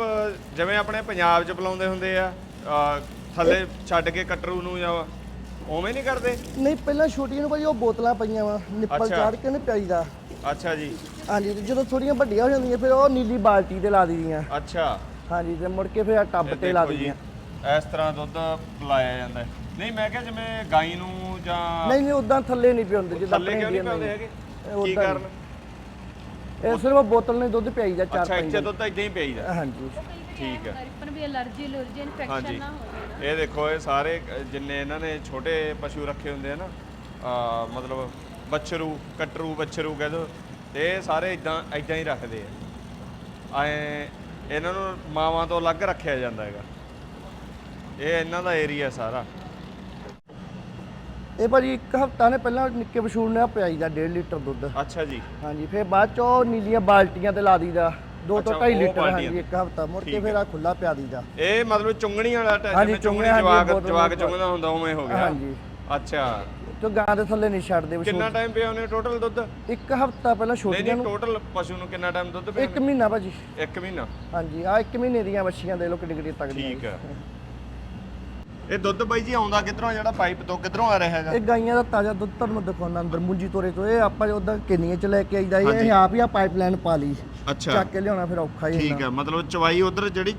ਜਿਵੇਂ ਆਪਣੇ ਪੰਜਾਬ 'ਚ ਪਿਲਾਉਂਦੇ ਹੁੰਦੇ ਆ ਅਹ ਥੱਲੇ ਛੱਡ ਕੇ ਕਟਰੂ ਨੂੰ ਜਾਂ ਉਵੇਂ ਨਹੀਂ ਕਰਦੇ? ਨਹੀਂ ਪਹਿਲਾਂ ਛੋਟੀਆਂ ਨੂੰ ਭਾਜੀ ਉਹ ਬੋਤਲਾਂ ਪਈਆਂ ਵਾ ਨਿੱਪਲ ਅੱਛਾ। ਚਾੜ ਕੇ ਨੇ ਪਿਆਈ ਦਾ ਅੱਛਾ ਜੀ। ਹਾਂਜੀ ਤੇ ਜਦੋਂ ਥੋੜੀਆਂ ਵੱਡੀਆਂ ਹੋ ਜਾਂਦੀਆਂ ਫਿਰ ਉਹ ਨੀਲੀ ਬਾਲਟੀ ਤੇ ਲਾ ਦਈਦੀਆਂ ਅੱਛਾ। ਹਾਂਜੀ ਤੇ ਮੁੜ ਕੇ ਫਿਰ ਆਹ ਟੱਬ ਤੇ ਲਾ ਦੇਖੋ ਜੀ, ਦਈਦੀਆਂ ਇਸ ਤਰ੍ਹਾਂ ਦੁੱਧ ਪਿਲਾਇਆ ਜਾਂਦਾ। ਹੈ। ਨਹੀਂ ਮੈਂ ਕਿਹਾ ਜਿਵੇਂ ਗਾਈ ਨੂੰ ਜਾਂ ਨਹੀਂ ਨਹੀਂ ਉਦਾਂ ਥੱਲੇ ਨਹੀਂ ਪਿਉਂਦੇ ਜਿੱਦਾਂ ਥੱਲੇ ਕਿਉਂ ਨਹੀਂ ਪਾਉਂਦੇ ਹੈਗੇ? ਕੀ ਉੱਦਾਂ ਕਾਰਨ? ਇਹ ਸਿਰਫ ਬੋਤਲ ਨੇ ਦੁੱਧ ਪਿਆਈ ਦਾ ਚਾਰ ਅੱਛਾ ਪੰਜ ਇੱਥੇ ਦੁੱਧ ਇਦਾਂ ਹੀ ਪਈਦਾ ਹਾਂਜੀ। ਠੀਕ ਹੈ। ਪਰ ਵੀ ਅਲਰਜੀ ਅਲਰਜੀ ਹਾਂਜੀ। ਇਨਫੈਕਸ਼ਨ ਨਾ ਹੋ ਜਾਵੇ ਇਹ ਦੇਖੋ ਇਹ ਸਾਰੇ ਅ, ਜਿੰਨੇ ਇਹਨਾਂ ਨੇ ਛੋਟੇ ਪਸ਼ੂ ਰੱਖੇ ਹੁੰਦੇ ਆ ਨਾ ਆ ਮਤਲਬ ਬੱਛਰੂ ਕਟਰੂ ਬੱਛਰੂ ਕਹਿ ਦੋ ਤੇ ਇਹ ਸਾਰੇ ਇਦਾਂ ਇਦਾਂ ਹੀ ਰੱਖਦੇ ਆ। ਐ ਇਹਨਾਂ ਨੂੰ ਮਾਵਾਂ ਤੋਂ ਅਲੱਗ ਰੱਖਿਆ ਜਾਂਦਾ ਹੈਗਾ। ਇਹ ਇਹਨਾਂ ਦਾ ਏਰੀਆ ਸਾਰਾ। ਇਹ ਭਾਜੀ ਇੱਕ ਹਫਤਾ ਨੇ ਪਹਿਲਾਂ ਨਿੱਕੇ ਬਸ਼ੂਰ ਨੇ ਪਿਆਈ ਦਾ 1.5 ਲੀਟਰ ਦੁੱਧ। ਅੱਛਾ ਜੀ। ਹਾਂਜੀ ਫਿਰ ਬਾਅਦ ਚ ਉਹ ਨੀਲੀਆਂ ਬਾਲਟੀਆਂ ਤੇ ਲਾ ਦਈਦਾ 2 ਤੋਂ ਅੱਛਾ, 2.5 ਉਹ ਲੀਟਰ। ਹਾਂਜੀ ਇੱਕ ਹਫਤਾ। ਮੁੜ ਕੇ ਫਿਰ ਆ ਖੁੱਲਾ ਪਿਆ ਦਈਦਾ ਇਹ ਮਤਲਬ ਚੁੰਗਣੀ ਵਾਲਾ ਟੈ- ਹਾਂਜੀ, ਜਿਵੇਂ ਚੁੰਗਣੀ ਚੁੰਗਣੀ, ਜਵਾਕ ਬਹੁਤ- ਚੁੰਗਦਾ ਹੁੰਦਾ ਉਵੇਂ ਹੋ ਗਿਆ। ਹਾਂਜੀ। ਅੱਛਾ। ਤੇ ਗਾਂ ਦੇ ਥੱਲੇ ਨਹੀਂ ਛੱਡਦੇ ਬਸ਼ੂਰ ਕਿੰਨਾ ਟਾਈਮ ਪਿਆ ਉਹਨੇ ਟੋਟਲ ਦੁੱਧ? ਨਹੀਂ ਇੱਕ ਹਫਤਾ ਪਹਿਲਾਂ ਛੋਟੀਆਂ ਨਹੀਂ ਨੂੰ। ਟੋਟਲ ਪਸ਼ੂ ਨੂੰ ਕਿੰਨਾ ਟਾਈਮ ਦੁੱਧ ਪਿਆ ਇੱਕ ਮਹੀਨਾ ਭਾਜੀ। ਇੱਕ ਮਹੀਨਾ। ਹਾਂਜੀ ਆ ਇੱਕ ਮਹੀਨੇ ਦੀਆਂ ਬੱਚੀਆਂ ਦੇ ਲੋ ਕਿੱਡੀ ਕਿੱਡੀ ਤਗੜੀਆਂ ਠੀਕ ਹੈ। ਇਹ ਦੁੱਧ ਬਾਈ ਜੀ ਆਉਂਦਾ ਕਿੱਧਰੋਂ? ਜਿਹੜਾ ਪਾਈਪ ਤੋਂ ਕਿੱਧਰੋਂ ਆ ਰਿਹਾ ਹੈਗਾ? ਇਹ ਗਾਈਆਂ ਦਾ ਤਾਜ਼ਾ ਦੁੱਧ ਤੁਹਾਨੂੰ ਦਿਖਾਉਣਾ ਅੰਦਰ ਮੁੰਜੀ ਤੋਰੇ ਤੋਂ। ਇਹ ਆਪਾਂ ਉਦਾਂ ਕਿੰਨੀਆਂ ਚ ਲੈ ਕੇ ਆਈਦਾ ਇਹ ਆਪ ਹੀ ਆ ਪਾਈਪਲਾਈਨ ਪਾ ਲਈ। ਅੱਛਾ ਚੱਕ ਕੇ ਲਿਆਉਣਾ ਫਿਰ ਔਖਾ ਹੀ ਠੀਕ ਹੈ ਮਤਲਬ ਚਵਾਈ ਉਧਰ ਜਿਹੜੀ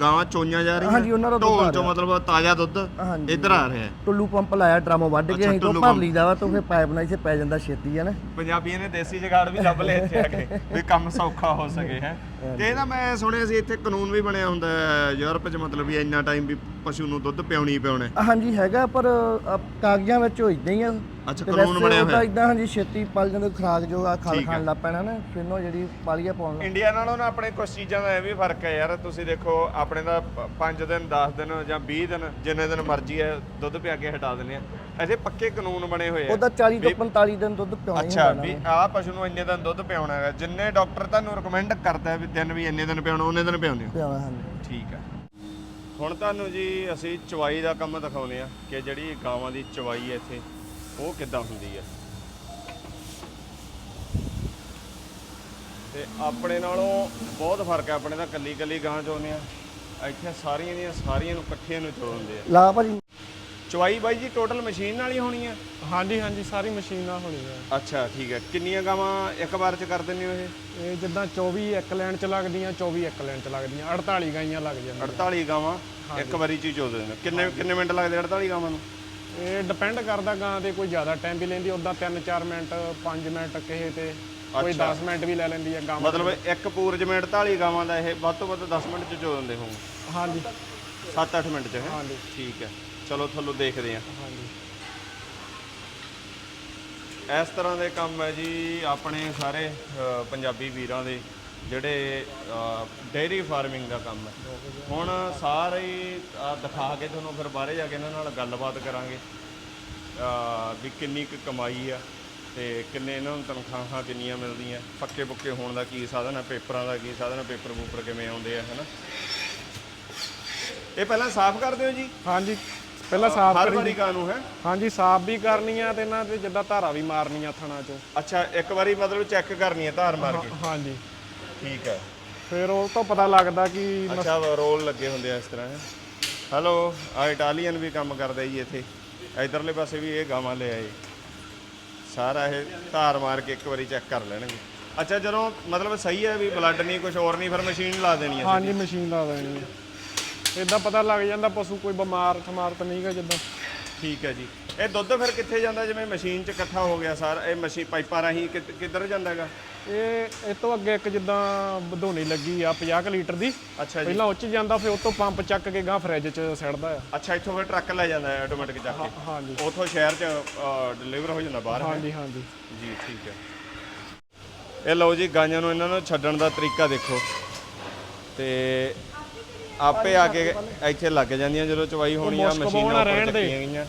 ਗਾਵਾਂ ਚੋਈਆਂ ਜਾ ਰਹੀਆਂ ਹਾਂਜੀ, ਉਹਨਾਂ ਦਾ ਦੁੱਧ ਢੋਲ ਆ ਚੋਂ ਰਿਹਾ। ਮਤਲਬ ਤਾਜ਼ਾ ਦੁੱਧ ਹਾਂਜੀ। ਇੱਧਰ ਆ ਰਿਹਾ ਹੈ ਟੁੱਲੂ ਪੰਪ ਲਾਇਆ ਡਰਮ ਵੱਢ ਕੇ ਅੱਛਾ, ਅਸੀਂ ਤੋਂ ਟੁੱਲੂ ਭਰ ਪੰਪ। ਲਈਦਾ ਵਾ ਤਾਂ ਫਿਰ ਪਾਈਪ ਨਾਲ ਇੱਥੇ ਪੈ ਜਾਂਦਾ ਛੇਤੀ ਹੈ ਨਾ ਪੰਜਾਬੀਆਂ ਨੇ ਦੇਸੀ ਜਗਾੜ ਵੀ ਲੱਭ ਲਏ ਇੱਥੇ ਆ ਕੇ ਵੀ ਕੰਮ ਸੌਖਾ ਹੋ ਸਕੇ ਹੈ ਤੇ ਇਹਦਾ ਮੈਂ ਸੁਣਿਆ ਸੀ ਇੱਥੇ ਕਾਨੂੰਨ ਵੀ ਬਣਿਆ ਹੁੰਦਾ ਹੈ ਯੂਰਪ 'ਚ ਮਤਲਬ ਵੀ ਇੰਨਾ ਟਾਈਮ ਵੀ ਪਸ਼ੂ ਨੂੰ ਦੁੱਧ ਪਿਆਉਣੀ ਹੀ ਪਿਆਉਣਾ ਹੈ। ਹਾਂਜੀ ਹੈਗਾ ਪਰ ਅ, ਕਾਗਜ਼ਾਂ ਵਿੱਚ ਉਹ ਇਦਾਂ ਹੀ ਆ ਅੱਛਾ, ਕਾਨੂੰਨ ਬਣਿਆ ਹੋਇਆ। ਇਦਾਂ ਹਾਂਜੀ ਛੇਤੀ ਪਲ ਜਾਂਦੇ ਖਰਾਕ ਜੋ ਆ ਖਲ ਹੈ। ਖਾਣ ਲੱਗ ਪੈਣਾ ਨਾ ਫਿਰ ਉਹ ਜਿਹੜੀ ਪਾਲੀਆ ਪਾਉਣ ਲੱਗ ਇੰਡੀਆ ਨਾਲੋਂ ਨਾ ਆਪਣੇ ਕੁਝ ਚੀਜ਼ਾਂ ਦਾ ਇਹ ਵੀ ਫ਼ਰਕ ਹੈ ਯਾਰ ਤੁਸੀਂ ਦੇਖੋ ਆਪਣੇ ਦਾ 5 ਦਿਨ 10 ਦਿਨ ਜਾਂ 20 ਦਿਨ ਜਿੰਨੇ ਦਿਨ ਮਰਜ਼ੀ ਹੈ ਦੁੱਧ ਪਿਆ ਕੇ ਹਟਾ ਦਿੰਦੇ ਆ ਐਸੇ ਪੱਕੇ ਕਾਨੂੰਨ ਬਣੇ ਹੋਏ ਆ। ਉਹਦਾ 40 ਤੋਂ 45 ਦਿਨ ਦੁੱਧ ਪਿਆਉਣਾ ਹੀ ਅੱਛਾ ਵੀ ਆਹ ਪਸ਼ੂ ਨੂੰ ਇੰਨੇ ਦਿਨ ਦੁੱਧ ਪਿਆਉਣਾ ਹੈਗਾ। ਜਿੰਨੇ ਡਾਕਟਰ ਤੁਹਾਨੂੰ ਰეკਮੈਂਡ ਕਰਦਾ ਹੈ ਵੀ ਦਿਨ ਵੀ ਇੰਨੇ ਦਿਨ ਪਿਆਉਣਾ ਉਹਨੇ ਦਿਨ ਪਿਆਉਂਦੇ ਹੋ। ਪਿਆਉਣਾ ਹਾਂਜੀ। ਠੀਕ ਹੈ ਹੁਣ ਤੁਹਾਨੂੰ ਜੀ ਅਸੀਂ ਚਵਾਈ ਦਾ ਕੰਮ ਦਿਖਾਉਂਦੇ ਆ ਕਿ ਜਿਹੜੀ ਗਾਵਾਂ ਦੀ ਚਵਾਈ ਹੈ ਇੱਥੇ। ਉਹ ਕਿੱਦਾਂ ਹੁੰਦੀ ਹੈ ਤੇ ਆਪਣੇ ਨਾਲੋਂ ਬਹੁਤ ਫ਼ਰਕ ਹੈ ਆਪਣੇ ਤਾਂ ਕੱਲੀ ਕੱਲੀ ਗਾਂ ਚੋਂਦੇ ਆ। ਇੱਥੇ ਸਾਰੀਆਂ ਦੀਆਂ ਸਾਰੀਆਂ ਨੂੰ ਇਕੱਠੀਆਂ ਨੂੰ ਚੋਉਂਦੇ ਆ। ਲਾ ਭਾਜੀ। ਚਵਾਈ ਬਾਈ ਜੀ ਟੋਟਲ ਮਸ਼ੀਨ ਨਾਲ ਹੀ ਹੋਣੀ ਆ? ਹਾਂਜੀ ਹਾਂਜੀ ਸਾਰੀ ਮਸ਼ੀਨ ਨਾਲ ਹੋਣੀ ਹੈ ਅੱਛਾ ਠੀਕ ਹੈ ਕਿੰਨੀਆਂ ਗਾਵਾਂ ਇੱਕ ਵਾਰ ਚ ਕਰ ਦਿੰਦੇ ਹੋ ਇਹ? ਇਹ ਜਿੱਦਾਂ 24 ਇੱਕ ਲਾਈਨ ਚ ਲੱਗਦੀਆਂ 24 ਇੱਕ ਲਾਈਨ ਚ ਲੱਗਦੀਆਂ। 48 ਗਾਈਆਂ ਲੱਗ ਜਾਂਦੀਆਂ। 48 ਗਾਵਾਂ ਇੱਕ ਵਾਰੀ ਚ ਹੀ ਚੋ ਦਿੰਦੇ ਨੇ ਕਿੰਨੇ ਕਿੰਨੇ ਮਿੰਟ ਲੱਗਦੇ 48 ਗਾਵਾਂ ਨੂੰ? ਇਹ ਡਿਪੈਂਡ ਕਰਦਾ ਗਾਂ ਤੇ ਕੋਈ ਜ਼ਿਆਦਾ ਟਾਈਮ ਵੀ ਲੈਂਦੀ ਉਦਾਂ 3-4 ਮਿੰਟ 5 ਮਿੰਟ ਕਿਸੇ ਤੇ ਕੋਈ 10 ਮਿੰਟ ਵੀ ਲੈ ਲੈਂਦੀ ਹੈ ਗਾਂ ਮਤਲਬ ਇੱਕ ਪੂਰਜ ਮਿੰਟ 48 ਗਾਵਾਂ ਦਾ ਇਹ ਵੱਧ ਤੋਂ ਵੱਧ 10 ਮਿੰਟ ਚ ਚੋ ਦਿੰਦੇ ਹੋਣ? ਹਾਂਜੀ। 7-8 ਮਿੰਟ ਚ ਹੈ? ਹਾਂਜੀ। ਠੀਕ ਹੈ। ਚਲੋ ਤੁਹਾਨੂੰ ਦੇਖਦੇ ਹਾਂ। ਹਾਂਜੀ। ਇਸ ਤਰ੍ਹਾਂ ਦੇ ਕੰਮ ਹੈ ਜੀ ਆਪਣੇ ਸਾਰੇ ਪੰਜਾਬੀ ਵੀਰਾਂ ਦੇ। ਜਿਹੜੇ ਡੇਅਰੀ ਫਾਰਮਿੰਗ ਦਾ ਕੰਮ ਹੈ। ਹੁਣ ਸਾਰੇ ਦਿਖਾ ਕੇ ਤੁਹਾਨੂੰ ਫਿਰ ਬਾਹਰੇ ਜਾ ਕੇ ਇਹਨਾਂ ਨਾਲ ਗੱਲਬਾਤ ਕਰਾਂਗੇ ਵੀ ਕਿੰਨੀ ਕੁ ਕਮਾਈ ਆ ਤੇ ਕਿੰਨੇ ਇਹਨਾਂ ਨੂੰ ਤਨਖਾਹਾਂ ਕਿੰਨੀਆਂ ਮਿਲਦੀਆਂ ਪੱਕੇ ਪੁੱਕੇ ਹੋਣ ਦਾ ਕੀ ਸਾਧਨ ਹੈ ਪੇਪਰਾਂ ਦਾ ਕੀ ਸਾਧਨ ਹੈ ਪੇਪਰ ਪੂਪਰ ਕਿਵੇਂ ਆਉਂਦੇ ਆ ਹਨਾ? ਇਹ ਪਹਿਲਾਂ ਸਾਫ਼ ਕਰਦੇ ਹੋ ਜੀ। ਹਾਂਜੀ ਪਹਿਲਾਂ ਸਾਫ਼ ਹਰ ਕਰੀ ਵਾਰੀ ਕਾਨੂੰ ਹੈ? ਹਾਂਜੀ ਸਾਫ਼ ਵੀ ਕਰਨੀ ਆ ਤੇ ਇਹਨਾਂ ਤੇ ਜਿੱਦਾਂ ਧਾਰਾ ਵੀ ਮਾਰਨੀਆਂ ਥਣਾ ਚੋਂ। ਅੱਛਾ ਇੱਕ ਵਾਰੀ ਮਤਲਬ ਚੈੱਕ ਕਰਨੀ ਹੈ ਧਾਰ ਮਾਰ ਕੇ। ਹਾਂਜੀ। ਠੀਕ ਹੈ। ਫਿਰ ਉਹ ਤੋਂ ਪਤਾ ਲੱਗਦਾ ਕਿ ਅੱਛਾ ਰੋਲ ਲੱਗੇ ਹੁੰਦੇ ਆ ਇਸ ਤਰ੍ਹਾਂ। ਹੈ ਹੈਲੋ ਆ ਇਟਾਲੀਅਨ ਵੀ ਕੰਮ ਕਰਦਾ ਜੀ ਇੱਥੇ। ਇਧਰਲੇ ਪਾਸੇ ਵੀ ਇਹ ਗਾਵਾਂ ਲੈ ਆਏ। ਸਾਰਾ ਇਹ ਧਾਰ ਮਾਰ ਕੇ ਇੱਕ ਵਾਰੀ ਚੈੱਕ ਕਰ ਲੈਣਗੇ। ਅੱਛਾ ਜਦੋਂ ਮਤਲਬ ਸਹੀ ਹੈ ਵੀ ਬਲੱਡ ਨਹੀਂ ਕੁਝ ਹੋਰ ਨਹੀਂ ਫਿਰ ਮਸ਼ੀਨ ਲਾ ਦੇਣੀ ਹੈ ਹਾਂਜੀ ਮਸ਼ੀਨ ਲਾ ਦੇਣੀ ਇਦਾਂ ਪਤਾ ਲੱਗ ਜਾਂਦਾ ਪਸ਼ੂ ਕੋਈ ਬਿਮਾਰ ਠਮਾਰ ਤਾਂ ਨਹੀਂਗਾ ਜਿੱਦਾਂ। ਠੀਕ ਹੈ ਜੀ। ਇਹ ਦੁੱਧ ਫਿਰ ਕਿੱਥੇ ਜਾਂਦਾ? ਜਿਵੇਂ ਮਸ਼ੀਨ 'ਚ ਇਕੱਠਾ ਹੋ ਗਿਆ ਸਾਰਾ ਇਹ ਮਸ਼ੀਨ ਪਾਈਪਾਂ ਰਾਹੀਂ ਕਿੱਧਰ ਜਾਂਦਾ ਹੈਗਾ ਇਹ ਇਹ ਤੋਂ ਅੱਗੇ ਇੱਕ ਜਿੱਦਾਂ ਵਧੋਣੀ ਲੱਗੀ ਆ 50 ਕੁ ਲੀਟਰ ਦੀ। ਅੱਛਾ ਜੀ। ਪਹਿਲਾਂ ਉੱਚ ਜਾਂਦਾ ਫਿਰ ਉਹ ਤੋਂ ਪੰਪ ਚੱਕ ਕੇ ਗਾਂ ਫਰਿੱਜ 'ਚ ਸੜਦਾ ਆ। ਅੱਛਾ ਇੱਥੋਂ ਫਿਰ ਟਰੱਕ ਲੈ ਜਾਂਦਾ ਹੈ ਆਟੋਮੈਟਿਕ ਚੱਕ ਕੇ। ਹਾਂਜੀ। ਉਥੋਂ ਸ਼ਹਿਰ 'ਚ ਡਿਲੀਵਰ ਹੋ ਜਾਂਦਾ ਬਾਹਰ ਹਾਂਜੀ ਹਾਂਜੀ। ਜੀ ਠੀਕ ਹੈ। ਇਹ ਲਓ ਜੀ ਗਾਈਆਂ ਨੂੰ ਇਹਨਾਂ ਨੂੰ ਛੱਡਣ ਦਾ ਤਰੀਕਾ ਦੇਖੋ। ਤੇ ਆਪੇ ਆ ਕੇ ਇੱਥੇ ਲੱਗ ਜਾਂਦੀਆਂ ਜਦੋਂ ਚਵਾਈ ਹੋਣੀ ਆ ਮਸ਼ੀਨਾਂ ਉੱਪਰ। ਚੱਕੀਆਂ ਗਈਆਂ।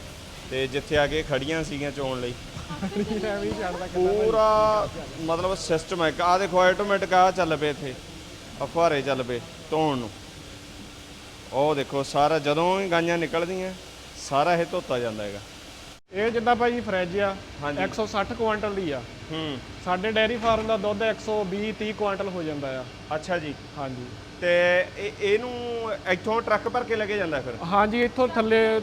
ਤੇ ਜਿੱਥੇ ਆ ਕੇ ਖੜੀਆਂ ਸੀਗੀਆਂ ਚੋਣ ਲਈ। ਪੂਰਾ ਮਤਲਬ ਸਿਸਟਮ ਹੈ ਆ ਦੇਖੋ ਆਟੋਮੈਟਿਕ ਆ ਚੱਲ ਪਏ ਇੱਥੇ। ਆਹ ਫੁਹਾਰੇ ਚੱਲ ਪਏ ਧੋਣ ਨੂੰ। ਉਹ ਦੇਖੋ ਸਾਰਾ ਜਦੋਂ ਹੀ ਗਾਈਆਂ ਨਿਕਲਦੀਆਂ ਸਾਰਾ ਇਹ ਧੋਤਾ ਜਾਂਦਾ ਹੈਗਾ। ਇਹ ਜਿੱਦਾਂ ਭਾਈ ਫਰਿੱਜ ਆ ਹਾਂਜੀ। 160 ਕੁਆਂਟਲ ਦੀ ਆ। ਹੂੰ। ਸਾਡੇ ਡੈਰੀ ਫਾਰਮ ਦਾ ਦੁੱਧ 120 30 ਕੁਆਂਟਲ ਹੋ ਜਾਂਦਾ ਆ। ਅੱਛਾ ਜੀ। ਹਾਂਜੀ। ਤੇ ਇਹ ਇਹਨੂੰ ਇੱਥੋਂ ਟਰੱਕ ਭਰ ਕੇ ਲੈ ਕੇ ਜਾਂਦਾ ਫਿਰ? ਹਾਂਜੀ ਇੱਥੋਂ ਥੱਲੇ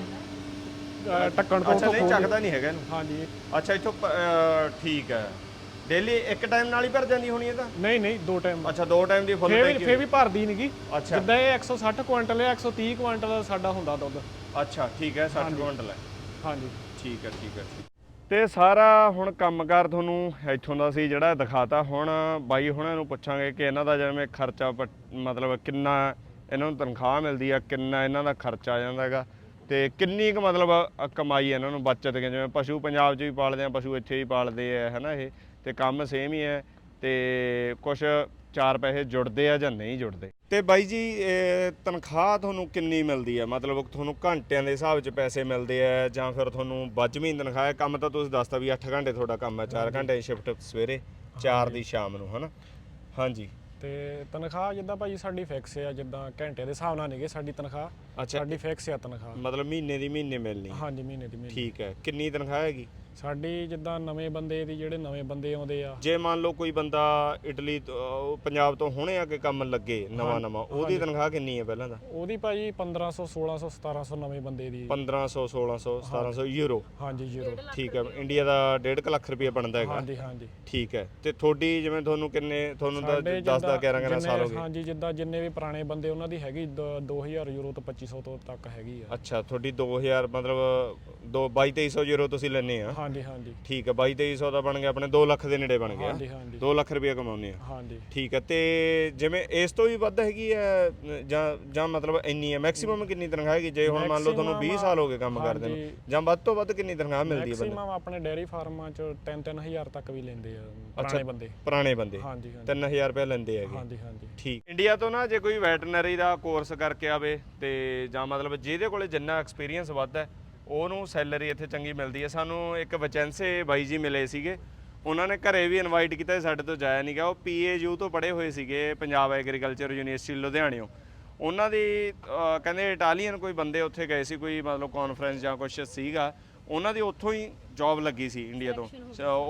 ਅ, ਢੱਕਣ ਤੋਂ ਅੱਛਾ ਉੱਥੋਂ ਨਹੀਂ ਖੋਲ ਚੱਕਦਾ ਨਹੀਂ ਹੈਗਾ ਇਹਨੂੰ। ਹਾਂਜੀ। ਅੱਛਾ ਇੱਥੋਂ ਪ- ਅਹ, ਠੀਕ ਹੈ। ਡੇਲੀ ਇੱਕ ਟਾਈਮ ਨਾਲ ਹੀ ਭਰ ਜਾਂਦੀ ਹੋਣੀ ਇਹ ਤਾਂ? ਨਹੀਂ ਨਹੀਂ ਦੋ ਟਾਈਮ ਅੱਛਾ ਦੋ ਟਾਈਮ ਦੀ ਫੁੱਲ ਫੇਰ ਵੀ ਟੈਂਕੀ ਫੇਰ ਵੀ ਭਰਦੀ ਨਹੀਂਗੀ ਅੱਛਾ। ਜਿੱਦਾਂ ਇਹ 160 ਕੁਆਂਟਲ ਹੈ 130 ਕੁਆਂਟਲ ਸਾਡਾ ਹੁੰਦਾ ਦੁੱਧ। ਅੱਛਾ ਠੀਕ ਹੈ 60 ਕੁਇੰਟਲ ਹੈ। ਹਾਂਜੀ। ਠੀਕ ਹੈ ਠੀਕ ਹੈ ਤੇ ਸਾਰਾ ਹੁਣ ਕੰਮਕਾਰ ਤੁਹਾਨੂੰ ਇੱਥੋਂ ਦਾ ਸੀ ਜਿਹੜਾ ਦਿਖਾਤਾ। ਹੁਣ ਬਾਈ ਹੁਣਾਂ ਨੂੰ ਪੁੱਛਾਂਗੇ ਕਿ ਇਹਨਾਂ ਦਾ ਜਿਵੇਂ ਖਰਚਾ ਮਤਲਬ ਕਿੰਨਾ ਇਹਨਾਂ ਨੂੰ ਤਨਖਾਹ ਮਿਲਦੀ ਆ ਕਿੰਨਾ ਇਹਨਾਂ ਦਾ ਖਰਚਾ ਆ ਜਾਂਦਾ ਹੈਗਾ। ਤੇ ਕਿੰਨੀ ਕੁ ਮਤਲਬ ਅ, ਕਮਾਈ ਇਹਨਾਂ ਨੂੰ ਬਚਤ ਕੇ? ਜਿਵੇਂ ਪਸ਼ੂ ਪੰਜਾਬ 'ਚ ਵੀ ਪਾਲਦੇ ਆ ਪਸ਼ੂ ਇੱਥੇ ਵੀ ਪਾਲਦੇ ਆ ਹਨਾ ਇਹ? ਤੇ ਕੰਮ ਸੇਮ ਹੀ ਹੈ ਤੇ ਕੁਝ ਚਾਰ ਪੈਸੇ ਜੁੜਦੇ ਆ ਜਾਂ ਨਹੀਂ ਜੁੜਦੇ? ਤੇ ਬਾਈ ਜੀ ਇਹ ਤਨਖਾਹ ਤੁਹਾਨੂੰ ਕਿੰਨੀ ਮਿਲਦੀ ਹੈ ਮਤਲਬ ਤੁਹਾਨੂੰ ਘੰਟਿਆਂ ਦੇ ਹਿਸਾਬ 'ਚ ਪੈਸੇ ਮਿਲਦੇ ਆ ਜਾਂ ਫਿਰ ਤੁਹਾਨੂੰ ਵੱਜਵੀਂ ਤਨਖਾਹ ਹੈ? ਕੰਮ ਤਾਂ ਤੁਸੀਂ ਦੱਸਤਾ ਵੀ 8 ਘੰਟੇ ਤੁਹਾਡਾ ਕੰਮ ਹੈ 4 ਘੰਟੇ ਦੀ ਸ਼ਿਫਟ ਸਵੇਰੇ 4 ਦੀ ਸ਼ਾਮ ਨੂੰ ਹਨਾ? ਹਾਂਜੀ। ਤੇ ਤਨਖਾਹ ਜਿੱਦਾਂ ਭਾਈ ਸਾਡੀ ਫਿਕਸ ਆ ਜਿੱਦਾਂ ਘੰਟੇ ਦੇ ਹਿਸਾਬ ਨਾਲ ਨਹੀਂਗੇ ਸਾਡੀ ਤਨਖਾਹ। ਅੱਛਾ ਸਾਡੀ ਫਿਕਸ ਆ ਤਨਖਾਹ। ਮਤਲਬ ਮਹੀਨੇ ਦੀ ਮਹੀਨੇ ਮਿਲਣੀ। ਹਾਂਜੀ ਮਹੀਨੇ ਦੀ ਮਹੀਨੇ। ਠੀਕ ਹੈ ਕਿੰਨੀ ਤਨਖਾਹ ਹੈਗੀ? ਸਾਡੀ ਜਿੱਦਾਂ ਨਵੇਂ ਬੰਦੇ ਦੀ ਜਿਹੜੇ ਨਵੇਂ ਬੰਦੇ ਆਉਂਦੇ ਆ। ਜੇ ਮੰਨ ਲਓ ਕੋਈ ਬੰਦਾ ਇਟਲੀ ਤੋਂ- ਅਹ ਪੰਜਾਬ ਤੋਂ ਹੁਣੇ ਆ ਕੇ ਕੰਮ ਲੱਗੇ ਨਵਾਂ ਨਵਾਂ ਉਹਦੀ ਤਨਖਾਹ ਕਿੰਨੀ ਹੈ ਪਹਿਲਾਂ ਦਾ ਉਹਦੀ ਭਾਜੀ 1500 1600 1700 ਨਵੇਂ ਬੰਦੇ ਦੀ। 1500 1600 1700 ਯੂਰੋ? ਹਾਂਜੀ ਜੀਰੋ ਠੀਕ ਹੈ ਇੰਡੀਆ ਦਾ 1.5 ਲੱਖ ਰੁਪਏ ਬਣਦਾ ਹੈਗਾ। ਹਾਂਜੀ ਹਾਂਜੀ। ਠੀਕ ਹੈ ਤੇ ਤੁਹਾਡੀ ਜਿਵੇਂ ਤੁਹਾਨੂੰ ਕਿੰਨੇ ਤੁਹਾਨੂੰ ਤਾਂ ਸਾਡੇ 10 ਦਾ 11 11 ਸਾਲ ਹੋ ਜਿੰਨੇ- ਗਏ। ਹਾਂਜੀ ਜਿੱਦਾਂ ਜਿੰਨੇ ਵੀ ਪੁਰਾਣੇ ਬੰਦੇ ਉਹਨਾਂ ਦੀ ਹੈਗੀ ਦ- 2000 ਯੂਰੋ ਤੋਂ 2500 ਤੋਂ ਤੱਕ ਹੈਗੀ ਆ। ਅੱਛਾ ਤੁਹਾਡੀ 2000 ਮਤਲਬ 2 22 2300 ਯੂਰੋ ਤੁਸੀਂ ਲੈਣੇ ਆ। ਹਾਂਜੀ ਹਾਂਜੀ। ਠੀਕ ਹੈ 22 2300 ਦਾ ਬਣ ਗਿਆ ਆਪਣੇ 2 ਲੱਖ ਦੇ ਨੇੜੇ ਬਣ ਗਿਆ। ਹਾਂਜੀ ਹਾਂਜੀ। 2 ਲੱਖ ਰੁਪਏ ਕਮਾਉਂਦੇ ਆ। ਹਾਂਜੀ। ਠੀਕ ਹੈ ਤੇ ਜਿਵੇਂ ਇਸ ਤੋਂ ਵੀ ਵੱਧ ਹੈਗੀ ਹੈ ਜਾਂ ਜਾਂ ਮਤਲਬ ਇੰਨੀ ਹੈ ਮੈਕਸਿਮਮ ਕਿੰਨੀ ਤਨਖਾਹ ਹੈਗੀ? ਜੇ ਹੁਣ ਮੰਨ ਲਓ ਤੁਹਾਨੂੰ 20 ਸਾਲ ਹੋ ਗਏ ਕੰਮ ਕਰਦੇ ਨੂੰ। ਜਾਂ ਵੱਧ ਤੋਂ ਵੱਧ ਕਿੰਨੀ ਤਨਖਾਹ ਮਿਲਦੀ ਹੈ ਬੰਦੇ ਮੈਕਸਿਮਮ ਆਪਣੇ ਡੈਰੀ ਫਾਰਮਾਂ ਚ 3-3000 ਤੱਕ ਵੀ ਲੈਂਦੇ ਆ ਪੁਰਾਣੇ ਬੰਦੇ। ਪੁਰਾਣੇ ਬੰਦੇ। ਹਾਂਜੀ ਹਾਂਜੀ। 3000 ਰੁਪਏ ਲੈਂਦੇ ਹੈਗੇ। ਹਾਂਜੀ ਹਾਂਜੀ। ਠੀਕ। ਇੰਡੀਆ ਤੋਂ ਨਾ ਜੇ ਕੋਈ ਵੈਟਰਨਰੀ ਦਾ ਕੋਰਸ ਕਰਕੇ ਆਵੇ ਤੇ ਜਾਂ ਮਤਲਬ ਜਿਹਦੇ ਕੋਲੇ ਜਿੰਨਾ ਐਕਸਪੀਰੀਅੰਸ ਵੱਧ ਹੈ ਉਹਨੂੰ ਸੈਲਰੀ ਇੱਥੇ ਚੰਗੀ ਮਿਲਦੀ ਹੈ। ਸਾਨੂੰ ਇੱਕ ਵਚੈਂਸੇ ਬਾਈ ਜੀ ਮਿਲੇ ਸੀਗੇ। ਉਹਨਾਂ ਨੇ ਘਰੇ ਵੀ ਇਨਵਾਈਟ ਕੀਤਾ ਸਾਡੇ ਤੋਂ ਜਾਇਆ ਨਹੀਂ ਗਿਆ। ਉਹ ਪੀਏਯੂ ਤੋਂ ਪੜ੍ਹੇ ਹੋਏ ਸੀਗੇ ਪੰਜਾਬ ਐਗਰੀਕਲਚਰ ਯੂਨੀਵਰਸਿਟੀ ਲੁਧਿਆਣਿਓ ਉਹਨਾਂ ਦੀ ਕਹਿੰਦੇ ਇਟਾਲੀਅਨ ਕੋਈ ਬੰਦੇ ਉੱਥੇ ਗਏ ਸੀ ਕੋਈ ਮਤਲਬ ਕਾਨਫਰੰਸ ਜਾਂ ਕੁਝ ਸੀਗਾ। ਉਹਨਾਂ ਦੀ ਉੱਥੋਂ ਹੀ ਜੌਬ ਲੱਗੀ ਸੀ ਇੰਡੀਆ ਤੋਂ।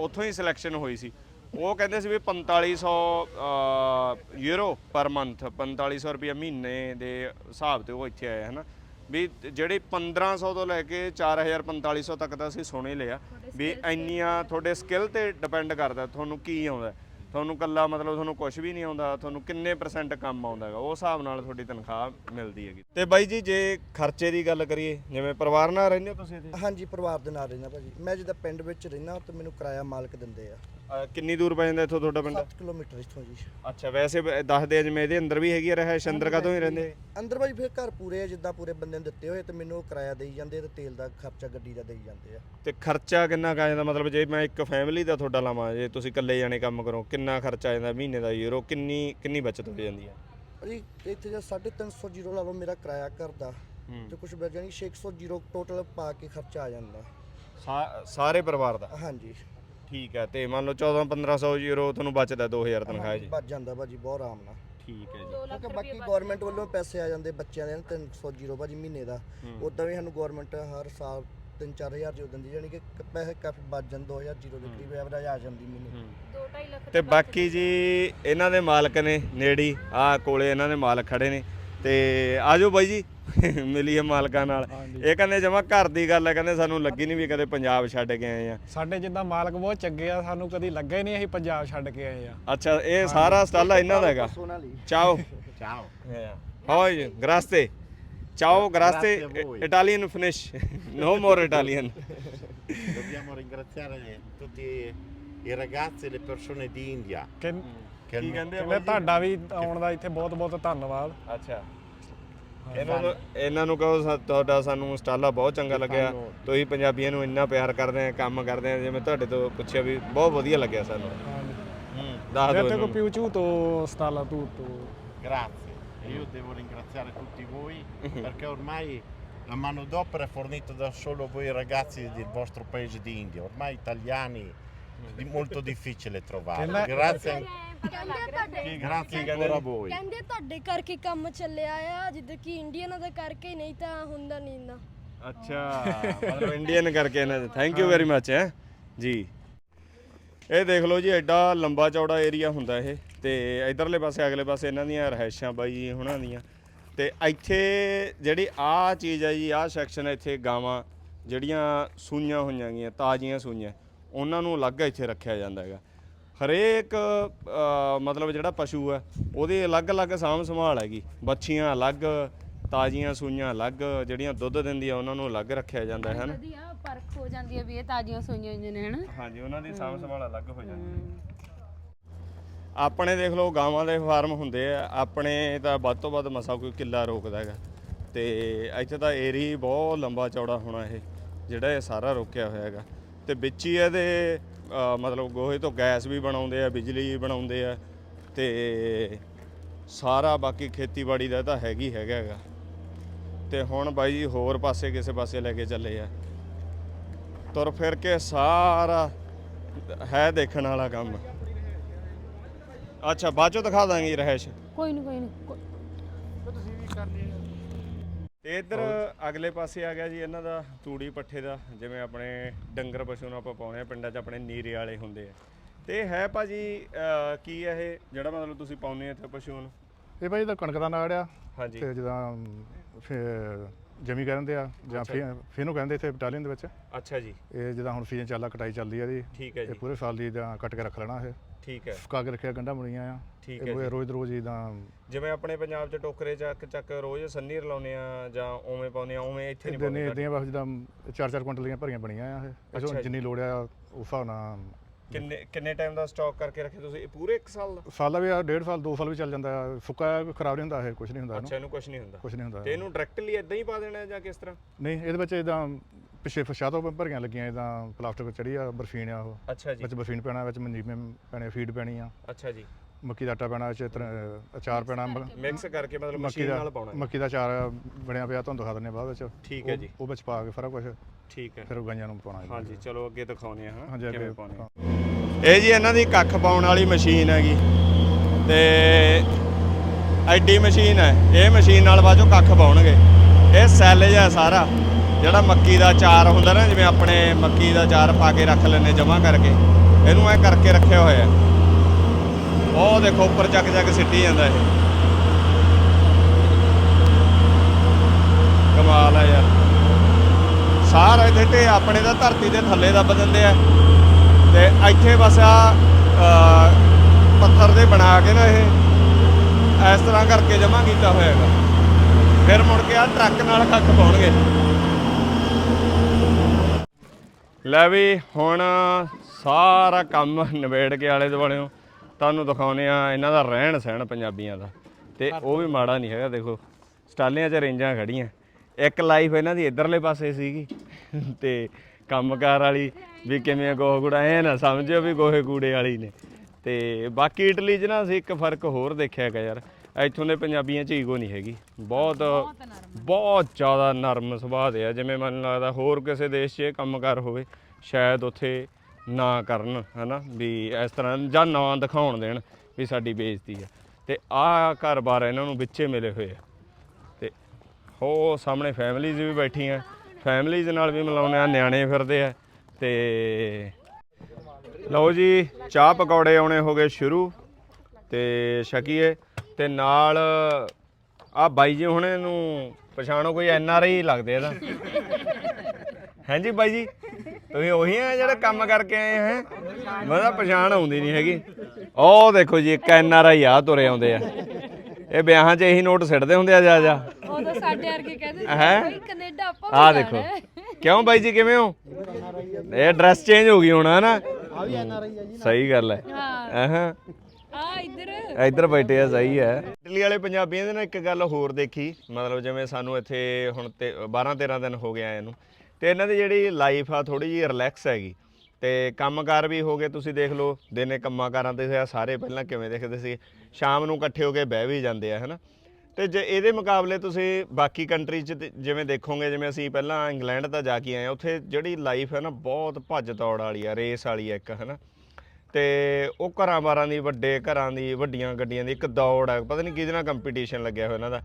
ਉੱਥੋਂ ਹੀ ਸਿਲੈਕਸ਼ਨ ਹੋਈ ਸੀ। ਉਹ ਕਹਿੰਦੇ ਸੀ ਵੀ 4500 ਅ, ਯੂਰੋ ਪਰ ਮੰਥ 4500 ਰੁਪਏ ਮਹੀਨੇ ਦੇ ਹਿਸਾਬ ਤੇ ਉਹ ਇੱਥੇ ਆਏ ਹਨਾ? ਵੀ ਜਿਹੜੇ 1500 ਤੋਂ ਲੈ ਕੇ 4000 4500 ਤੱਕ ਦਾ ਅਸੀਂ ਸੁਣ ਹੀ ਲਿਆ ਵੀ ਇੰਨੀਆਂ ਤੁਹਾਡੇ ਸਕਿੱਲ ਤੇ ਡਿਪੈਂਡ ਕਰਦਾ ਤੁਹਾਨੂੰ ਕੀ ਆਉਂਦਾ? ਤੁਹਾਨੂੰ ਕੱਲਾ ਮਤਲਬ ਤੁਹਾਨੂੰ ਕੁਝ ਵੀ ਨਹੀਂ ਆਉਂਦਾ ਤੁਹਾਨੂੰ ਕਿੰਨੇ ਪਰਸੈਂਟ ਕੰਮ ਆਉਂਦਾ ਹੈਗਾ ਉਸ ਹਿਸਾਬ ਨਾਲ ਤੁਹਾਡੀ ਤਨਖਾਹ ਮਿਲਦੀ ਹੈਗੀ। ਤੇ ਬਾਈ ਜੀ ਜੇ ਖਰਚੇ ਦੀ ਗੱਲ ਕਰੀਏ ਜਿਵੇਂ ਪਰਿਵਾਰ ਨਾਲ ਰਹਿੰਦੇ ਹੋ ਤੁਸੀਂ ਇੱਥੇ? ਹਾਂਜੀ ਪਰਿਵਾਰ ਦੇ ਨਾਲ ਰਹਿਣਾ ਭਾਜੀ। ਮੈਂ ਜਿੱਦਾਂ ਪਿੰਡ ਵਿੱਚ ਰਹਿਣਾ ਤੇ ਮੈਨੂੰ ਕਿਰਾਇਆ ਮਾਲਕ ਦਿੰਦੇ ਆ। ਅ, ਕਿੰਨੀ ਦੂਰ ਪੈ ਜਾਂਦਾ ਇੱਥੋਂ ਤੁਹਾਡਾ ਪਿੰਡ? 7 ਕਿਲੋਮੀਟਰ ਇੱਥੋਂ ਜੀ। ਅੱਛਾ ਵੈਸੇ ਬ- ਦੱਸਦੇ ਆ ਜਿਵੇਂ ਇਹਦੇ ਅੰਦਰ ਵੀ ਹੈਗੀ ਆ ਰਹਿਸ਼ ਅੰਦਰ ਕਦੋਂ ਹੀ ਰਹਿੰਦੇ? ਅੰਦਰ ਭਾਜੀ ਫਿਰ ਘਰ ਪੂਰੇ ਆ ਜਿੱਦਾਂ ਪੂਰੇ ਬੰਦੇ ਨੂੰ ਦਿੱਤੇ ਹੋਏ ਤੇ ਮੈਨੂੰ ਉਹ ਕਿਰਾਇਆ ਦੇਈ ਜਾਂਦੇ ਤੇ ਤੇਲ ਦਾ ਖਰਚਾ ਗੱਡੀ ਦਾ ਦੇਈ ਜਾਂਦੇ ਆ। ਤੇ ਖਰਚਾ ਕਿੰਨਾ ਕੁ ਆ ਜਾਂਦਾ? ਮਤਲਬ ਜੇ ਮੈਂ ਇੱਕ ਫੈਮਿਲੀ ਦਾ ਤੁਹਾਡਾ ਲਾਵਾਂ ਜੇ ਤੁਸੀਂ ਇਕੱਲੇ ਜਾਣੇ ਕੰਮ ਕਰੋ ਕਿੰਨਾ ਖਰਚਾ ਆ ਜਾਂਦਾ ਮਹੀਨੇ ਦਾ ਯੂਰੋ? ਕਿੰਨੀ ਕਿੰਨੀ ਬਚਤ ਹੋ ਜਾਂਦੀ ਹੈ ਭਾਜੀ ਇੱਥੇ ਜੇ 350 ਜੀਰੋ ਲਾ ਲਓ ਮੇਰਾ ਕਿਰਾਇਆ ਘਰ ਦਾ ਤੇ ਕੁਝ ਬਚ ਜਾਣੀ 600 ਜੀਰੋ ਟੋਟਲ ਪਾ ਕੇ ਖਰਚਾ ਆ ਜਾਂਦਾ। ਸਾ- ਸਾਰੇ ਪਰਿਵਾਰ ਦਾ? ਹਾਂਜੀ। ਠੀਕ ਹੈ ਤੇ ਮੰਨ ਲਓ 14 1500 ਯੂਰੋ ਤੁਹਾਨੂੰ ਬਚਦਾ 2000 ਤਨਖਾਹ ਜੀ। ਬਚ ਜਾਂਦਾ ਭਾਜੀ ਬਹੁਤ ਆਰਾਮ ਨਾਲ। ਠੀਕ ਹੈ ਜੀ। ਕਿਉਂਕਿ ਬਾਕੀ ਗਵਰਨਮੈਂਟ ਵੱਲੋਂ ਪੈਸੇ ਆ ਜਾਂਦੇ ਬੱਚਿਆਂ ਦੇ ਨਾ 300 ਜੀਰੋ ਭਾਜੀ ਮਹੀਨੇ ਦਾ। ਉਦਾਂ ਵੀ ਸਾਨੂੰ ਗਵਰਨਮੈਂਟ ਹਰ ਸਾਲ 3-4000 ਜੋ ਦਿੰਦੀ ਜਾਨੀ ਕਿ ਕ- ਪੈਸੇ ਕਾਫੀ ਬਚ ਜਾਂਦੇ 2000 ਜੀਰੋ ਦੇ ਕਰੀਬ ਐਵਰੇਜ ਆ ਜਾਂਦੀ ਮਹੀਨੇ 2.5 ਲੱਖ ਤੇ ਬਾਕੀ ਜੀ ਇਹਨਾਂ ਦੇ ਮਾਲਕ ਨੇ ਨੇੜੀ ਆ ਕੋਲੇ ਇਹਨਾਂ ਦੇ ਮਾਲਕ ਖੜੇ ਨੇ। ਤੇ ਆਜੋ ਬਾਈ ਜੀ ਮਿਲੀ ਹੈ ਮਾਲਕਾਂ ਨਾਲ। ਇਹ ਕਹਿੰਦੇ ਜਮਾ ਘਰ ਦੀ ਗੱਲ ਹੈ ਕਹਿੰਦੇ ਸਾਨੂੰ ਲੱਗੀ ਨਹੀਂ ਵੀ ਕਦੇ ਪੰਜਾਬ ਛੱਡ ਕੇ ਆਏ ਆ। ਸਾਡੇ ਜਿੱਦਾਂ ਮਾਲਕ ਬਹੁਤ ਚੰਗੇ ਆ ਸਾਨੂੰ ਕਦੀ ਲੱਗਾ ਹੀ ਨਹੀਂ ਅਸੀਂ ਪੰਜਾਬ ਛੱਡ ਕੇ ਆਏ ਆ। ਅੱਛਾ ਇਹ ਸਾਰਾ ਸਟਾਲਾ ਇਹਨਾਂ ਦਾ ਹੈਗਾ? ਚਾਓ। Ciao. ਹਾਓ ਗ੍ਰਾਸਤੇ। ਚਾਓ ਗ੍ਰਾਸਤੇ. Italian finish. No more Italian Dobbiamo ringraziare tutti i ragazzi e le persone di India. ਕਿ Che ਕੀ hanno- ਕਹਿੰਦੇ ਆ ਕਹਿੰਦੇ ਬਾਈ ਜੀ? ਤੁਹਾਡਾ ਵੀ ਆਉਣ ਦਾ ਇੱਥੇ ਬਹੁਤ ਬਹੁਤ ਧੰਨਵਾਦ ਅੱਛਾ ਇਹਨਾਂ ਨੂੰ ਇਹਨਾਂ ਨੂੰ ਕਹੋ ਸਾ- ਤੁਹਾਡਾ ਸਾਨੂੰ ਸਟਾਲਾ ਬਹੁਤ ਚੰਗਾ ਲੱਗਿਆ ਤੁਸੀਂ ਪੰਜਾਬੀਆਂ ਨੂੰ ਇੰਨਾ ਪਿਆਰ ਕਰਦੇ ਆ ਕੰਮ ਕਰਦੇ ਆ ਜਿਵੇਂ ਤੁਹਾਡੇ ਤੋਂ ਪੁੱਛਿਆ ਵੀ ਬਹੁਤ ਵਧੀਆ ਲੱਗਿਆ ਸਾਨੂੰ ਹੂੰ ਦੱਸ ਦਿਓ ਤੇ ਕੋ ਇਹਨਾਂ ਨੂੰ। ਪਿਉ ਚੂ ਤੋਂ ਸਟਾਲਾ ਤੂ ਤੋਂ Grazie. E Io devo ringraziare tutti voi perché ormai la manodopera è fornita da solo voi ragazzi del vostro paese di India. Ormai italiani di- molto difficile trovarlo. Grazie, grazie ancora a voi. ਕਹਿੰਦੇ ਤੁਹਾਡੇ ਕਰਕੇ ਕੰਮ ਚੱਲਿਆ ਆ ਜਿੱਦ ਕਿ ਇੰਡੀਅਨਾਂ ਦੇ ਕਰਕੇ ਨਹੀਂ ਤਾਂ ਹੁੰਦਾ ਨਹੀਂ ਨਾ ਅੱਛਾ ਮਤਲਬ ਇੰਡੀਅਨ ਕਰਕੇ ਇਹਨਾਂ ਦੇ ਥੈਂਕ ਯੂ ਵੈਰੀ ਮੱਚ ਹੈ ਜੀ ਇਹ ਦੇਖ ਲਓ ਜੀ ਐਡਾ ਲੰਬਾ ਚੌੜਾ ਏਰੀਆ ਹੁੰਦਾ ਇਹ ਤੇ ਇਧਰਲੇ ਪਾਸੇ ਅਗਲੇ ਪਾਸੇ ਇਹਨਾਂ ਦੀਆਂ ਰਹਿائشਾਂ ਬਾਈ ਜੀ ਹੁਣਾਂ ਦੀਆਂ ਤੇ ਇੱਥੇ ਜਿਹੜੀ ਆਹ ਚੀਜ਼ ਹੈ ਜੀ ਆਹ ਸੈਕਸ਼ਨ ਇੱਥੇ ਗਾਵਾਂ ਜਿਹੜੀਆਂ ਸੂਈਆਂ ਹੋਈਆਂ ਗੀਆਂ ਤਾਜ਼ੀਆਂ ਸੂਈਆਂ ਉਹਨਾਂ ਨੂੰ ਅਲੱਗ ਇੱਥੇ ਰੱਖਿਆ ਜਾਂਦਾ ਹੈਗਾ। ਹਰੇਕ ਮਤਲਬ ਜਿਹੜਾ ਪਸ਼ੂ ਹੈ ਉਹਦੀ ਅਲੱਗ-ਅਲੱਗ ਸਾਂਭ ਸੰਭਾਲ ਹੈਗੀ। ਬੱਚੀਆਂ ਅਲੱਗ ਤਾਜ਼ੀਆਂ ਸੂਈਆਂ ਅਲੱਗ ਜਿਹੜੀਆਂ ਦੁੱਧ ਦਿੰਦੀਆਂ ਉਹਨਾਂ ਨੂੰ ਅਲੱਗ ਰੱਖਿਆ ਜਾਂਦਾ ਹੈ ਨਾ ਵਧੀਆ ਪਰਖ ਹੋ ਜਾਂਦੀ ਹੈ ਵੀ ਇਹ ਤਾਜ਼ੀਆਂ ਸੂਈਆਂ ਹੋਈਆਂ ਨੇ ਹਨਾ? ਹਾਂਜੀ ਉਹਨਾਂ ਦੀ ਸਾਂਭ ਸੰਭਾਲ ਅਲੱਗ ਹੋ ਜਾਂਦੀ ਹੈ। ਆਪਣੇ ਦੇਖ ਲਓ ਗਾਵਾਂ ਦੇ ਫਾਰਮ ਹੁੰਦੇ ਆ। ਆਪਣੇ ਤਾਂ ਵੱਧ ਤੋਂ ਵੱਧ ਮਸਾ ਕੋਈ ਕਿੱਲਾ ਰੋਕਦਾ ਹੈਗਾ। ਤੇ ਇੱਥੇ ਤਾਂ ਏਰੀਆ ਹੀ ਬਹੁਤ ਲੰਬਾ ਚੌੜਾ ਹੋਣਾ ਇਹ ਜਿਹੜਾ ਇਹ ਸਾਰਾ ਰੋਕਿਆ ਹੋਇਆ ਹੈਗਾ। ਤੇ ਵਿੱਚ ਹੀ ਇਹਦੇ ਅ, ਮਤਲਬ ਗੋਹੇ ਤੋਂ ਗੈਸ ਵੀ ਬਣਾਉਂਦੇ ਆ ਬਿਜਲੀ ਵੀ ਬਣਾਉਂਦੇ ਆ ਤੇ ਸਾਰਾ ਬਾਕੀ ਖੇਤੀਬਾੜੀ ਦਾ ਤਾਂ ਹੈਗੀ ਹੈਗਾ ਹੈਗਾ। ਤੇ ਹੁਣ ਬਾਈ ਜੀ ਹੋਰ ਪਾਸੇ ਕਿਸੇ ਪਾਸੇ ਲੈ ਕੇ ਚੱਲੇ ਆ। ਤੁਰ ਫਿਰ ਕੇ ਸਾਰਾ ਹੈ ਦੇਖਣ ਵਾਲਾ ਕੰਮ। ਅੱਛਾ ਬਾਅਦ ਚੋਂ ਦਿਖਾ ਦਾਂਗੇ ਰਹਿਸ਼ ਕੋਈ ਨਹੀਂ ਕੋਈ ਨਹੀਂ ਤੇ ਇੱਧਰ ਅਗਲੇ ਪਾਸੇ ਆ ਗਿਆ ਜੀ ਇਹਨਾਂ ਦਾ ਤੂੜੀ ਪੱਠੇ ਦਾ ਜਿਵੇਂ ਆਪਣੇ ਡੰਗਰ ਪਸ਼ੂ ਨੂੰ ਆਪਾਂ ਪਾਉਂਦੇ ਆ ਪਿੰਡਾਂ 'ਚ ਆਪਣੇ ਨੀਰੇ ਵਾਲੇ ਹੁੰਦੇ ਆ। ਤੇ ਹੈ ਭਾਜੀ ਕੀ ਹੈ ਇਹ? ਜਿਹੜਾ ਮਤਲਬ ਤੁਸੀਂ ਪਾਉਂਦੇ ਆ ਇੱਥੇ ਪਸ਼ੂ ਨੂੰ? ਇਹ ਭਾਈ ਤਾਂ ਕਣਕ ਦਾ ਨਾੜ ਆ ਹਾਂਜੀ। ਤੇ ਜਿੱਦਾਂ ਜਮੀ ਕਹਿੰਦੇ ਆ ਜਾਂ ਫੀਨੂ ਕਹਿੰਦੇ ਇੱਥੇ ਬਟਾਲੀਅਨ ਦੇ ਵਿੱਚ। ਅੱਛਾ ਜੀ। ਇਹ ਜਿੱਦਾਂ ਹੁਣ ਸੀਜ਼ਨ ਚੱਲਦਾ ਕਟਾਈ ਚੱਲਦੀ ਆ ਜੀ। ਠੀਕ ਹੈ ਇਹ ਜੀ। ਪੂਰੇ ਸਾਲ ਦੀ ਜਾਂ ਕੱਟ ਕੇ ਰੱਖ ਲੈਣਾ ਇਹ। ਠੀਕ ਹੈ। ਸੁਕਾ ਕੇ ਰੱਖਿਆ ਗੰਢਾਂ ਮੁੜੀਆਂ ਆ। ਠੀਕ ਹੈ ਜੀ। ਰੋਜ਼ ਰੋਜ਼ ਜਿੱਦਾਂ ਜਿਵੇਂ ਆਪਣੇ ਪੰਜਾਬ 'ਚ ਟੋਕਰੇ ਚੱਕ ਚੱਕ ਰੋਜ਼ ਸੰਨੀ ਰਲਾਉਂਦੇ ਆ ਜਾਂ ਉਵੇਂ ਪਾਉਂਦੇ ਆ ਉਵੇਂ ਇੱਥੇ ਨਹੀਂ ਇਦਾਂ ਨਹੀਂ ਪਾਉਂਦੇ ਇਦਾਂ ਬਸ ਜਿੱਦਾਂ ਚਾਰ ਚਾਰ ਕੁਇੰਟਲ ਦੀਆਂ ਭਰੀਆਂ ਬਣੀਆਂ ਆ ਇਹ। ਅੱਛਾ। ਜਿੰਨੀ ਲੋੜ ਆ ਉਸ ਹਿਸਾਬ ਨਾਲ ਕਿੰਨੇ ਕਿੰਨੇ ਟਾਈਮ ਦਾ ਸਟਾਕ ਕਰਕੇ ਰੱਖੇ ਤੁਸੀਂ? ਇਹ ਪੂਰੇ 1 ਸਾਲ ਦਾ? ਸਾਲ ਦਾ ਵੀ ਆ ਡੇਢ ਸਾਲ ਦੋ ਸਾਲ ਵੀ ਚੱਲ ਜਾਂਦਾ ਆ। ਸੁੱਕਾ ਆ, ਕੋਈ ਖਰਾਬ ਨਹੀਂ ਹੁੰਦਾ ਇਹ ਕੁਝ ਨਹੀਂ ਹੁੰਦਾ ਅੱਛਾ ਇਹਨੂੰ। ਇਹਨੂੰ ਕੁਝ ਨਹੀਂ ਹੁੰਦਾ। ਕੁਝ ਨਹੀਂ ਹੁੰਦਾ ਤੇ ਇਹਨੂੰ। ਡਾਇਰੈਕਟਲੀ ਇਦਾਂ ਹੀ ਪਾ ਦੇਣਾ ਹੈ ਜਾਂ ਕਿਸ ਤਰ੍ਹਾਂ? ਨਹੀਂ ਇਹਦੇ ਵਿੱਚ ਇਦਾਂ ਪਿੱਛੇ ਫਸ਼ਾ ਤੋਂ ਭਰੀਆਂ ਲੱਗੀਆਂ ਇਦਾਂ ਪਲਾਸਟਿਕ ਚੜੀ ਆ ਬਰਫੀਨ ਆ ਉਹ। ਅੱਛਾ ਜੀ। ਵਿੱਚ ਬਰਫੀਨ ਪੈਣਾ ਵਿੱਚ ਮਨਜੀਮੇ ਪੈਣੇ ਫੀਡ ਪੈਣੀ ਆ। ਅੱਛਾ ਜੀ। ਮੱਕੀ ਦਾ ਆਟਾ ਪੈਣਾ ਵਿੱਚ ਤਰ- ਅਚਾਰ ਪੈਣਾ ਮ- ਮਿਕਸ ਕਰਕੇ ਮਤਲਬ ਮੱਕੀ ਮਸ਼ੀਨ ਦਾ ਨਾਲ ਪਾਉਣਾ ਹੈ। ਮੱਕੀ ਦਾ ਅਚਾਰ ਬਣਿਆ ਪਿਆ ਤੁਹਾਨੂੰ ਦਿਖਾ ਆ ਬਾਅਦ ਵਿੱਚ। ਠੀਕ ਹੈ ਉਹ- ਜੀ। ਉਹ ਵਿੱਚ ਪਾ ਕੇ ਸਾਰਾ ਕੁਝ ਠੀਕ ਹੈ। ਫਿਰ ਉਹ ਗਾਈਆਂ ਨੂੰ ਪਾਉਣਾ ਜੀ। ਹਾਂਜੀ ਚਲੋ ਅੱਗੇ ਦਿਖਾਉਨੇ ਆ ਹਾਂ ਹਾਂਜੀ ਅੱਗੇ ਕਿਵੇਂ ਪਾਉਣੇ ਆ। ਇਹ ਜੀ ਇਹਨਾਂ ਦੀ ਕੱਖ ਪਾਉਣ ਵਾਲੀ ਮਸ਼ੀਨ ਹੈਗੀ। ਤੇ ਐਡੀ ਮਸ਼ੀਨ ਹੈ ਇਹ ਮਸ਼ੀਨ ਨਾਲ ਬਾਅਦ ਚੋਂ ਕੱਖ ਪਾਉਣਗੇ। ਇਹ ਸੈੱਲ ਜਿਹਾ ਸਾਰਾ। ਜਿਹੜਾ ਮੱਕੀ ਦਾ ਚਾਰ ਹੁੰਦਾ ਨਾ, ਜਿਵੇਂ ਆਪਣੇ ਮੱਕੀ ਦਾ ਚਾਰ ਪਾ ਕੇ ਰੱਖ ਲੈਂਦੇ ਜਮਾ ਕਰਕੇ। ਇਹਨੂੰ ਐ ਕਰਕੇ ਰੱਖਿਆ ਹੋਇਆ ਉਹ ਦੇਖੋ, ਉੱਪਰ ਚੱਕ ਚੱਕ ਸਿੱਟੀ ਜਾਂਦਾ ਇਹ। ਕਮਾਲ ਹੈ ਯਾਰ। ਸਾਰਾ ਇੱਥੇ ਢੇ ਆਪਣੇ ਦਾ ਧਰਤੀ ਦੇ ਥੱਲੇ ਦੱਬ ਦਿੰਦੇ ਆ। ਤੇ ਇੱਥੇ ਬਸ ਆ ਪੱਥਰ ਦੇ ਬਣਾ ਕੇ ਨਾ ਇਹ। ਇਸ ਤਰ੍ਹਾਂ ਕਰਕੇ ਜਮਾ ਕੀਤਾ ਹੋਇਆ ਹੈਗਾ। ਫਿਰ ਮੁੜ ਕੇ ਆ ਟਰੱਕ ਨਾਲ ਕੱਖ ਪਾਉਣਗੇ। ਲੈ ਵੀ ਹੁਣ ਸਾਰਾ ਕੰਮ ਨਿਬੇੜ ਕੇ ਆਲੇ ਦੁਆਲਿਓ ਤੁਹਾਨੂੰ ਦਿਖਾਉਨੇ ਆ ਇਹਨਾਂ ਦਾ ਰਹਿਣ ਸਹਿਣ ਪੰਜਾਬੀਆਂ ਦਾ। ਤੇ ਉਹ ਵੀ ਮਾੜਾ ਨਹੀਂ ਹੈਗਾ ਦੇਖੋ ਸਟਾਲਿਆਂ 'ਚ ਰੇਂਜਾਂ ਖੜੀਆਂ। ਇੱਕ ਲਾਈਫ ਇਹਨਾਂ ਦੀ ਇਧਰਲੇ ਪਾਸੇ ਸੀਗੀ। ਤੇ ਕੰਮਕਾਰ ਵਾਲੀ ਵੀ ਕਿਵੇਂ ਗੋਹ ਕੂੜਾ ਐ ਨਾ ਸਮਝਿਓ ਵੀ ਗੋਹੇ ਕੂੜੇ ਵਾਲੀ ਨੇ। ਤੇ ਬਾਕੀ ਇਟਲੀ 'ਚ ਨਾ ਅਸੀਂ ਇੱਕ ਫ਼ਰਕ ਹੋਰ ਦੇਖਿਆ ਹੈਗਾ ਯਾਰ। ਇੱਥੋਂ ਦੇ ਪੰਜਾਬੀਆਂ 'ਚ ਈਗੋ ਨਹੀਂ ਹੈਗੀ। ਬਹੁਤ ਬਹੁਤ ਜ਼ਿਆਦਾ ਨਰਮ ਸੁਭਾਅ ਦੇ ਆ, ਜਿਵੇਂ ਮੈਨੂੰ ਲੱਗਦਾ ਹੋਰ ਕਿਸੇ ਦੇਸ਼ 'ਚ ਇਹ ਕੰਮਕਾਰ ਹੋਵੇ, ਸ਼ਾਇਦ ਉੱਥੇ ਨਾ ਕਰਨ, ਹਨਾ? ਵੀ ਇਸ ਤਰ੍ਹਾਂ ਜਾਂ ਨਾ ਦਿਖਾਉਣ ਦੇਣ ਵੀ ਸਾਡੀ ਬੇਇੱਜ਼ਤੀ ਆ। ਤੇ ਆਹ ਘਰ-ਬਾਰ ਇਹਨਾਂ ਨੂੰ ਵਿੱਚੇ ਮਿਲੇ ਹੋਏ ਆ। ਤੇ ਹੋ ਸਾਹਮਣੇ ਫੈਮਲੀਜ਼ ਵੀ ਬੈਠੀਆਂ, ਫੈਮਲੀਜ਼ ਨਾਲ ਵੀ ਮਿਲਾਉਂਦੇ ਆ, ਨਿਆਣੇ ਫਿਰਦੇ ਆ। ਤੇ ਲਓ ਜੀ, ਚਾਹ ਪਕੌੜੇ ਆਉਣੇ ਹੋ ਗਏ ਸ਼ੁਰੂ। ਤੇ ਸ਼ਕੀਏ ਤੇ ਨਾਲ ਆ ਬਾਈ ਜੀ ਹੁਣੇ ਨੂੰ ਪਛਾਣੋ ਕੋਈ ਐਨ ਆਰ ਆਈ ਲੱਗਦੇ ਇਹਦਾ ਹਾਂਜੀ ਬਾਈ ਜੀ? ਤੁਸੀਂ ਉਹੀ ਆ ਜਿਹੜੇ ਕੰਮ ਕਰਕੇ ਆਏ ਹੈ ਮੈਂ ਤਾਂ ਪਛਾਣ ਆਉਂਦੀ ਨਹੀਂ ਹੈਗੀ। ਉਹ ਦੇਖੋ ਜੀ ਇੱਕ ਐਨ ਆਰ ਆਈ ਆ ਤੁਰੇ ਆਉਂਦੇ ਆ। ਇਹ ਵਿਆਹਾਂ 'ਚ ਇਹੀ ਨੋਟ ਸਿੱਟਦੇ ਹੁੰਦੇ ਆ ਜਾ ਜਾ। ਉਦੋਂ ਸਾਡੇ ਵਰਗੇ ਕਹਿੰਦੇ ਹੈਂ? ਸੀ ਕੈਨੇਡਾ ਆਪਾਂ ਆ ਵੀ ਦੇਖੋ। ਕਿਉਂ ਬਾਈ ਜੀ ਕਿਵੇਂ ਹੋ? ਇਹ ਡਰੈਸ ਚੇਂਜ ਹੋ ਗਈ ਹੁਣ ਹਨਾ? ਸਹੀ ਗੱਲ ਹੈ। ਹਾਂ। ਹਾਂ? ਆ ਇੱਧਰ। ਇੱਧਰ ਬੈਠੇ ਆ ਸਹੀ ਹੈ। ਇਟਲੀ ਵਾਲੇ ਪੰਜਾਬੀਆਂ ਦੇ ਨਾਲ ਇੱਕ ਗੱਲ ਹੋਰ ਦੇਖੀ ਮਤਲਬ ਜਿਵੇਂ ਸਾਨੂੰ ਇੱਥੇ ਹੁਣ ਤੇ 12 13 ਦਿਨ ਹੋ ਗਏ ਆਏ ਨੂੰ ਤੇ ਇਹਨਾਂ ਦੀ ਜਿਹੜੀ ਲਾਈਫ ਆ ਥੋੜੀ ਜਿਹੀ ਰਿਲੈਕਸ ਹੈਗੀ। ਤੇ ਕੰਮਕਾਰ ਵੀ ਹੋ ਗਏ ਤੁਸੀਂ ਦੇਖ ਲਓ ਦਿਨੇ ਕੰਮਾਂ ਕਾਰਾਂ ਤੇ ਆ ਸਾਰੇ ਪਹਿਲਾਂ ਕਿਵੇਂ ਦੇਖਦੇ ਸੀ ਸ਼ਾਮ ਨੂੰ ਇਕੱਠੇ ਹੋ ਕੇ ਬਹਿ ਵੀ ਜਾਂਦੇ ਆ ਹਨਾ। ਤੇ ਜੇ ਇਹਦੇ ਮੁਕਾਬਲੇ ਤੁਸੀਂ ਬਾਕੀ ਕੰਟਰੀ 'ਚ ਜਿਵੇਂ ਦੇਖੋਗੇ ਜਿਵੇਂ ਅਸੀਂ ਪਹਿਲਾਂ ਇੰਗਲੈਂਡ ਤਾਂ ਜਾ ਕੇ ਆਏ ਆ ਉੱਥੇ ਜਿਹੜੀ ਲਾਈਫ ਹੈ ਨਾ ਬਹੁਤ ਭੱਜ ਦੌੜ ਵਾਲੀ ਆ ਰੇਸ ਵਾਲੀ ਆ ਇੱਕ ਹਨਾ। ਤੇ ਉਹ ਘਰਾਂ ਬਾਰਾਂ ਦੀ, ਵੱਡੇ ਘਰਾਂ ਦੀ, ਵੱਡੀਆਂ ਗੱਡੀਆਂ ਦੀ ਇੱਕ ਦੌੜ ਹੈ ਪਤਾ ਨਹੀਂ ਕਿਹਦੇ ਨਾਲ ਕੰਪੀਟੀਸ਼ਨ ਲੱਗਿਆ ਹੋਇਆ ਇਹਨਾਂ ਦਾ।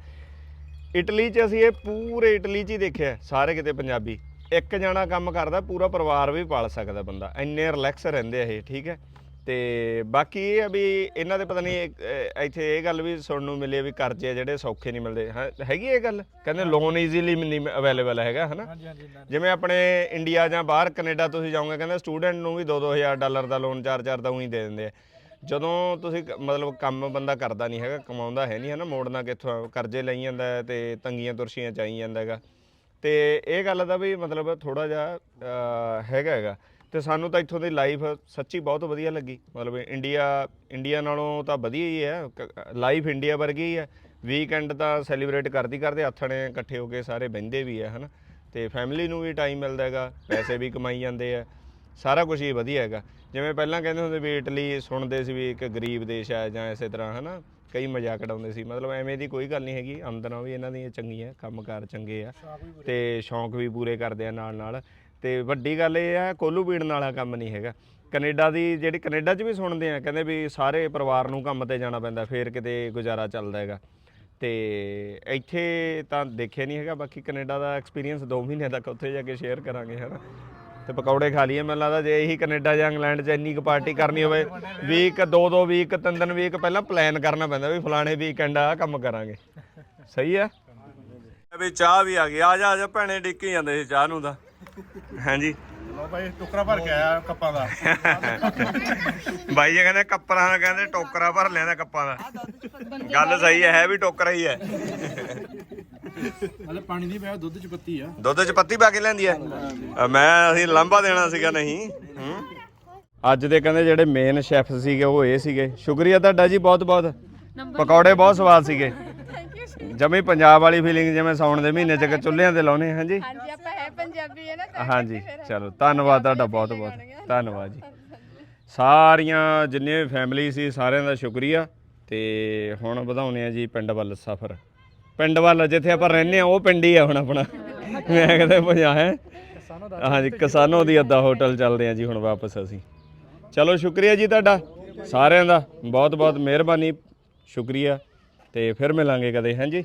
ਇਟਲੀ 'ਚ ਅਸੀਂ ਇਹ ਪੂਰੇ ਇਟਲੀ 'ਚ ਹੀ ਦੇਖਿਆ, ਸਾਰੇ ਕਿਤੇ ਪੰਜਾਬੀ। ਇੱਕ ਜਣਾ ਕੰਮ ਕਰਦਾ, ਪੂਰਾ ਪਰਿਵਾਰ ਵੀ ਪਾਲ ਸਕਦਾ ਬੰਦਾ। ਇੰਨੇ ਰਿਲੈਕਸ ਰਹਿੰਦੇ ਆ ਇਹ, ਠੀਕ ਹੈ? ਤੇ ਬਾਕੀ ਇਹ ਆ ਵੀ ਇਹਨਾਂ ਦੇ ਪਤਾ ਨਹੀਂ ਇੱਥੇ ਇਹ ਗੱਲ ਵੀ ਸੁਣਨ ਨੂੰ ਮਿਲੀ ਆ ਵੀ ਕਰਜ਼ੇ ਆ ਜਿਹੜੇ ਸੌਖੇ ਨਹੀਂ ਮਿਲਦੇ। ਹਾਂ, ਹੈਗੀ ਇਹ ਗੱਲ? ਕਹਿੰਦੇ ਲੋਨ ਈਜ਼ੀਲੀ ਨਹੀਂ ਅਵੇਲੇਬਲ ਹੈਗਾ ਹਨਾ? ਹਾਂਜੀ ਹਾਂਜੀ ਜਿਵੇਂ ਆਪਣੇ ਇੰਡੀਆ ਜਾਂ ਬਾਹਰ ਕੈਨੇਡਾ ਤੁਸੀਂ ਜਾਓਗੇ ਕਹਿੰਦੇ ਸਟੂਡੈਂਟ ਨੂੰ ਵੀ 2-2000 ਡਾਲਰ ਦਾ ਲੋਨ 4-4 ਦਾ ਉਹੀ ਦੇ ਦਿੰਦੇ ਆ। ਜਦੋਂ ਤੁਸੀਂ ਕ- ਮਤਲਬ ਕੰਮ ਬੰਦਾ ਕਰਦਾ ਨਹੀਂ ਹੈਗਾ ਕਮਾਉਂਦਾ ਹੈ ਨਹੀਂ ਹੈ ਨਾ ਮੋੜਨਾ ਕਿੱਥੋਂ ਕਰਜ਼ੇ ਲਈ ਜਾਂਦਾ ਹੈ ਤੇ ਤੰਗੀਆਂ ਤੁਰਸ਼ੀਆਂ ਚਾਈ ਜਾਂਦਾ ਹੈਗਾ। ਤੇ ਇਹ ਗੱਲ ਦਾ ਵੀ ਮਤਲਬ ਥੋੜਾ ਜਿਹਾ ਹੈਗਾ ਹੈਗਾ। ਤੇ ਸਾਨੂੰ ਤਾਂ ਇੱਥੋਂ ਦੀ ਲਾਈਫ ਸੱਚੀ ਬਹੁਤ ਵਧੀਆ ਲੱਗੀ। ਮਤਲਬ ਇੰਡੀਆ ਇੰਡੀਆ ਨਾਲੋਂ ਤਾਂ ਵਧੀਆ ਹੀ ਹੈ। ਲਾਈਫ ਇੰਡੀਆ ਵਰਗੀ ਹੀ ਹੈ। ਵੀਕਐਂਡ ਤਾਂ ਸੈਲੀਬ੍ਰੇਟ ਕਰਦੀ ਕਰਦੇ ਆਥਣੇ ਇਕੱਠੇ ਹੋ ਕੇ ਸਾਰੇ ਬਹਿੰਦੇ ਵੀ ਹੈ ਹਨਾ। ਤੇ ਫੈਮਿਲੀ ਨੂੰ ਵੀ ਟਾਈਮ ਮਿਲਦਾ ਹੈਗਾ ਪੈਸੇ ਵੀ ਕਮਾਈ ਜਾਂਦੇ ਆ। ਸਾਰਾ ਕੁਝ ਹੀ ਵਧੀਆ ਹੈਗਾ। ਜਿਵੇਂ ਪਹਿਲਾਂ ਕਹਿੰਦੇ ਹੁੰਦੇ ਵੀ ਇਟਲੀ ਸੁਣਦੇ ਸੀ ਵੀ ਇੱਕ ਗਰੀਬ ਦੇਸ਼ ਹੈ ਜਾਂ ਇਸੇ ਤਰ੍ਹਾਂ ਹਨਾ। ਕਈ ਮਜ਼ਾਕ ਉਡਾਉਂਦੇ ਸੀ। ਮਤਲਬ ਐਵੇਂ ਦੀ ਕੋਈ ਗੱਲ ਨਹੀਂ ਹੈਗੀ। ਆਮਦਨਾਂ ਵੀ ਇਹਨਾਂ ਦੀਆਂ ਚੰਗੀਆਂ ਕੰਮਕਾਰ ਚੰਗੇ ਆ। ਤੇ ਸ਼ੌਂਕ ਵੀ ਪੂਰੇ ਕਰਦੇ ਆ ਨਾਲ ਨਾਲ ਤੇ ਵੱਡੀ ਗੱਲ ਇਹ ਆ ਕੋਲੂ ਪੀੜਨ ਵਾਲਾ ਕੰਮ ਨਹੀਂ ਹੈਗਾ। ਕੈਨੇਡਾ ਦੀ ਜਿਹੜੀ, ਕੈਨੇਡਾ 'ਚ ਵੀ ਸੁਣਦੇ ਆ, ਕਹਿੰਦੇ ਵੀ ਸਾਰੇ ਪਰਿਵਾਰ ਨੂੰ ਕੰਮ ਤੇ ਜਾਣਾ ਪੈਂਦਾ, ਫੇਰ ਕਿਤੇ ਗੁਜ਼ਾਰਾ ਚੱਲਦਾ ਹੈਗਾ। ਤੇ ਇੱਥੇ ਤਾਂ ਦੇਖਿਆ ਨਹੀਂ ਹੈਗਾ, ਬਾਕੀ ਕੈਨੇਡਾ ਦਾ ਐਕਸਪੀਰੀਅੰਸ 2 ਮਹੀਨੇ ਤੱਕ ਉੱਥੇ ਜਾ ਕੇ ਸ਼ੇਅਰ ਕਰਾਂਗੇ, ਹਨਾ। ਤੇ ਪਕੌੜੇ ਖਾ ਲਈਏ, ਮੈਨੂੰ ਲੱਗਦਾ ਜੇ ਇਹੀ ਕੈਨੇਡਾ ਜਾਂ ਇੰਗਲੈਂਡ 'ਚ ਇੰਨੀ ਕੁ ਪਾਰਟੀ ਕਰਨੀ ਹੋਵੇ ਵੀਕ ਦੋ ਦੋ ਵੀਕ ਤਿੰਨ ਤਿੰਨ ਵੀਕ ਪਹਿਲਾਂ ਪਲਾਨ ਕਰਨਾ ਪੈਂਦਾ ਵੀ ਫਲਾਣੇ ਵੀਕਐਂਡ ਆ ਕੰਮ ਕਰਾਂਗੇ। ਸਹੀ ਆ? ਵੀ ਚਾਹ ਵੀ ਆ ਗਈ, ਆ ਜਾ ਆ ਜਾ, ਭੈਣੇ ਡਿੱਕੀ ਜਾਂਦੇ ਸੀ ਚਾਹ ਨੂੰ ਤਾਂ। ਹਾਂਜੀ। ਲੋ ਭਾਈ ਟੁਕਰਾ ਭਰ ਕੇ ਆਇਆ ਕੱਪਾਂ ਦਾ। ਬਾਈ ਜੀ ਕਹਿੰਦੇ ਕੱਪਰਾਂ ਦਾ ਕਹਿੰਦੇ ਟੋਕਰਾ ਭਰ ਲਿਆ ਦਾ ਕੱਪਾਂ ਦਾ। ਗੱਲ ਸਹੀ ਹੈ ਹੈ ਵੀ ਟੋਕਰਾ ਹੀ ਹੈ। ਹਲੇ ਪਾਣੀ ਨਹੀਂ ਪਿਆ ਦੁੱਧ ਚ ਪੱਤੀ ਆ। ਦੁੱਧ ਚ ਪੱਤੀ ਪਾ ਕੇ ਲੈਂਦੀ ਹੈ? ਅ, ਮੈਂ ਅਸੀਂ ਲਾਂਬਾ ਦੇਣਾ ਸੀਗਾ ਨਹੀਂ। ਹੂੰ। ਅੱਜ ਦੇ ਕਹਿੰਦੇ ਜਿਹੜੇ ਮੇਨ ਸ਼ੈਫ ਸੀਗੇ ਉਹ ਇਹ ਸੀਗੇ। ਸ਼ੁਕਰੀਆ ਤੁਹਾਡਾ ਜੀ ਬਹੁਤ ਬਹੁਤ ਪਕੌੜੇ ਬਹੁਤ ਸਵਾਦ ਸੀਗੇ। ਜਮੀ ਪੰਜਾਬ ਵਾਲੀ ਫੀਲਿੰਗ ਜਿਵੇਂ ਸਾਉਣ ਦੇ ਮਹੀਨੇ ਚ ਚੁੱਲ੍ਹਿਆਂ ਤੇ ਲਾਉਨੇ ਹਾਂਜੀ? ਹਾਂਜੀ ਆਪਾਂ ਹੈ ਪੰਜਾਬੀ ਹੈ ਨਾ ਹਾਂਜੀ ਚਲੋ ਧੰਨਵਾਦ ਤੁਹਾਡਾ ਬਹੁਤ ਬਹੁਤ ਧੰਨਵਾਦ ਜੀ। ਸਾਰੀਆਂ ਜਿੰਨੇ ਫੈਮਿਲੀ ਸੀ ਸਾਰਿਆਂ ਦਾ ਸ਼ੁਕਰੀਆ। ਤੇ ਹੁਣ ਵਧਾਉਨੇ ਆ ਜੀ ਪਿੰਡ ਵੱਲ ਸਫ਼ਰ। ਪਿੰਡ ਵੱਲ ਜਿੱਥੇ ਆਪਾਂ ਰਹਿੰਦੇ ਆ ਉਹ ਪਿੰਡ ਹੀ ਆ ਹੁਣ ਆਪਣਾ। ਮੈਂ ਕਹਿੰਦਾ ਪੰਜਾ ਹੈ? ਹਾਂਜੀ ਕਿਸਾਨੋ ਦੀ ਅੱਦਾ ਹੋਟਲ ਚੱਲਦੇ ਆ ਜੀ ਹੁਣ ਵਾਪਸ ਅਸੀਂ। ਚਲੋ ਸ਼ੁਕਰੀਆ ਜੀ ਤੁਹਾਡਾ ਸਾਰਿਆਂ ਦਾ। ਬਹੁਤ ਬਹੁਤ ਮਿਹਰਬਾਨੀ ਸ਼ੁਕਰੀਆ। ਤੇ ਫਿਰ ਮਿਲਾਂਗੇ ਕਦੇ ਹਾਂਜੀ?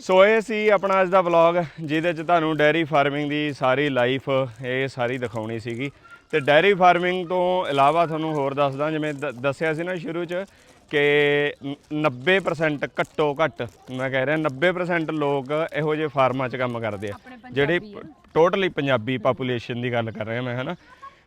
ਸੋ ਇਹ ਸੀ ਆਪਣਾ ਅੱਜ ਦਾ ਵਲੌਗ ਜਿਹਦੇ ਚ ਤੁਹਾਨੂੰ ਡੈਰੀ ਫਾਰਮਿੰਗ ਦੀ ਸਾਰੀ ਲਾਈਫ ਇਹ ਸਾਰੀ ਦਿਖਾਉਣੀ ਸੀਗੀ। ਤੇ ਡੈਰੀ ਫਾਰਮਿੰਗ ਤੋਂ ਇਲਾਵਾ ਤੁਹਾਨੂੰ ਹੋਰ ਦੱਸਦਾ ਜਿਵੇਂ ਦੱਸਿਆ ਸੀ ਨਾ ਸ਼ੁਰੂ ਚ ਕਿ ਨ- 90% ਘੱਟੋ ਘੱਟ ਮੈਂ ਕਹਿ ਰਿਹਾ 90% ਲੋਕ ਇਹੋ ਜਿਹੇ ਫਾਰਮਾਂ 'ਚ ਕੰਮ ਕਰਦੇ ਆ ਜਿਹੜੀ ਟੋਟਲੀ ਪੰਜਾਬੀ ਪਾਪੂਲੇਸ਼ਨ ਦੀ ਗੱਲ ਕਰ ਰਿਹਾ ਮੈਂ ਹਨਾ?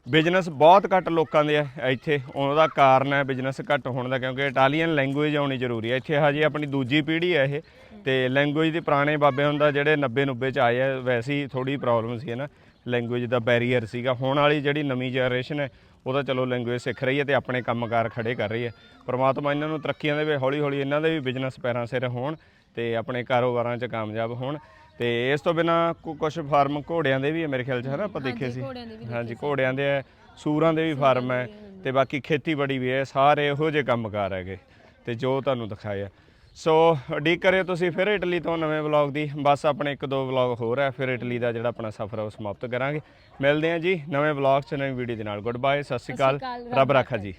ਬਿਜ਼ਨਸ ਬਹੁਤ ਘੱਟ ਲੋਕਾਂ ਦੇ ਹੈ ਇੱਥੇ। ਉਹਦਾ ਕਾਰਨ ਹੈ ਬਿਜ਼ਨਸ ਘੱਟ ਹੋਣ ਦਾ, ਕਿਉਂਕਿ ਇਟਾਲੀਅਨ ਲੈਂਗੁਏਜ ਆਉਣੀ ਜ਼ਰੂਰੀ ਹੈ। ਇੱਥੇ ਹਜੇ ਆਪਣੀ ਦੂਜੀ ਪੀੜ੍ਹੀ ਹੈ ਇਹ, ਤੇ ਲੈਂਗੁਏਜ ਦੇ ਪੁਰਾਣੇ ਬਾਬੇ ਹੁੰਦਾ ਜਿਹੜੇ 90 90 ਚ ਆਏ ਆ, ਵੈਸੇ ਹੀ ਥੋੜੀ ਪ੍ਰੋਬਲਮ ਸੀ ਨਾ। ਲੈਂਗੁਏਜ ਦਾ ਬੈਰੀਅਰ ਸੀਗਾ। ਹੁਣ ਵਾਲੀ ਜਿਹੜੀ ਨਵੀਂ ਜਨਰੇਸ਼ਨ ਹੈ, ਉਹ ਤਾਂ ਚਲੋ ਲੈਂਗੁਏਜ ਸਿੱਖ ਰਹੀ ਹੈ ਤੇ ਆਪਣੇ ਕੰਮਕਾਰ ਖੜੇ ਕਰ ਰਹੀ ਹੈ। ਪਰਮਾਤਮਾ ਇਹਨਾਂ ਨੂੰ ਤਰੱਕੀਆਂ ਦੇਵੇ ਹੌਲੀ ਹੌਲੀ ਇਹਨਾਂ ਦੇ ਵੀ ਬਿਜ਼ਨਸ ਪੈਰਾਂ ਸਿਰ ਹੋਣ ਤੇ ਆਪਣੇ ਕਾਰੋਬਾਰਾਂ 'ਚ ਕਾਮਯਾਬ ਹੋਣ। ਤੇ ਇਸ ਤੋਂ ਬਿਨਾ ਕੁਝ ਫਾਰਮ ਘੋੜਿਆਂ ਦੇ ਵੀ ਹੈ ਮੇਰੇ ਖਿਆਲ 'ਚ ਹੈ ਨਾ ਆਪਾਂ ਦੇਖੇ ਸੀ। ਹਾਂਜੀ ਘੋੜਿਆਂ ਦੇ ਹੈ ਸੂਰਾਂ ਦੇ ਵੀ ਫਾਰਮ ਹੈ ਤੇ ਬਾਕੀ ਖੇਤੀਬਾੜੀ ਵੀ ਹੈ ਸਾਰੇ ਇਹੋ ਜਿਹੇ ਕੰਮਕਾਰ ਹੈਗੇ ਤੇ ਜੋ ਤੁਹਾਨੂੰ ਦਿਖਾਇਆ ਸੋ ਉਡੀਕ ਕਰਿਓ ਤੁਸੀਂ ਫਿਰ ਇਟਲੀ ਤੋਂ ਨਵੇਂ ਵਲੌਗ ਦੀ ਬਸ ਆਪਣੇ ਇੱਕ ਦੋ ਵਲੌਗ ਹੋਰ ਹੈ ਫਿਰ ਇਟਲੀ ਦਾ ਜਿਹੜਾ ਆਪਣਾ ਸਫ਼ਰ ਹੈ ਉਹ ਸਮਾਪਤ ਕਰਾਂਗੇ। ਮਿਲਦੇ ਹਾਂ ਜੀ ਨਵੇਂ ਵਲੌਗ 'ਚ ਨਵੀਂ ਵੀਡੀਓ ਦੇ ਨਾਲ। ਗੁੱਡ ਬਾਏ ਸਤਿ ਸ਼੍ਰੀ ਅਕਾਲ ਰੱਬ ਰਾਖਾ। ਜੀ।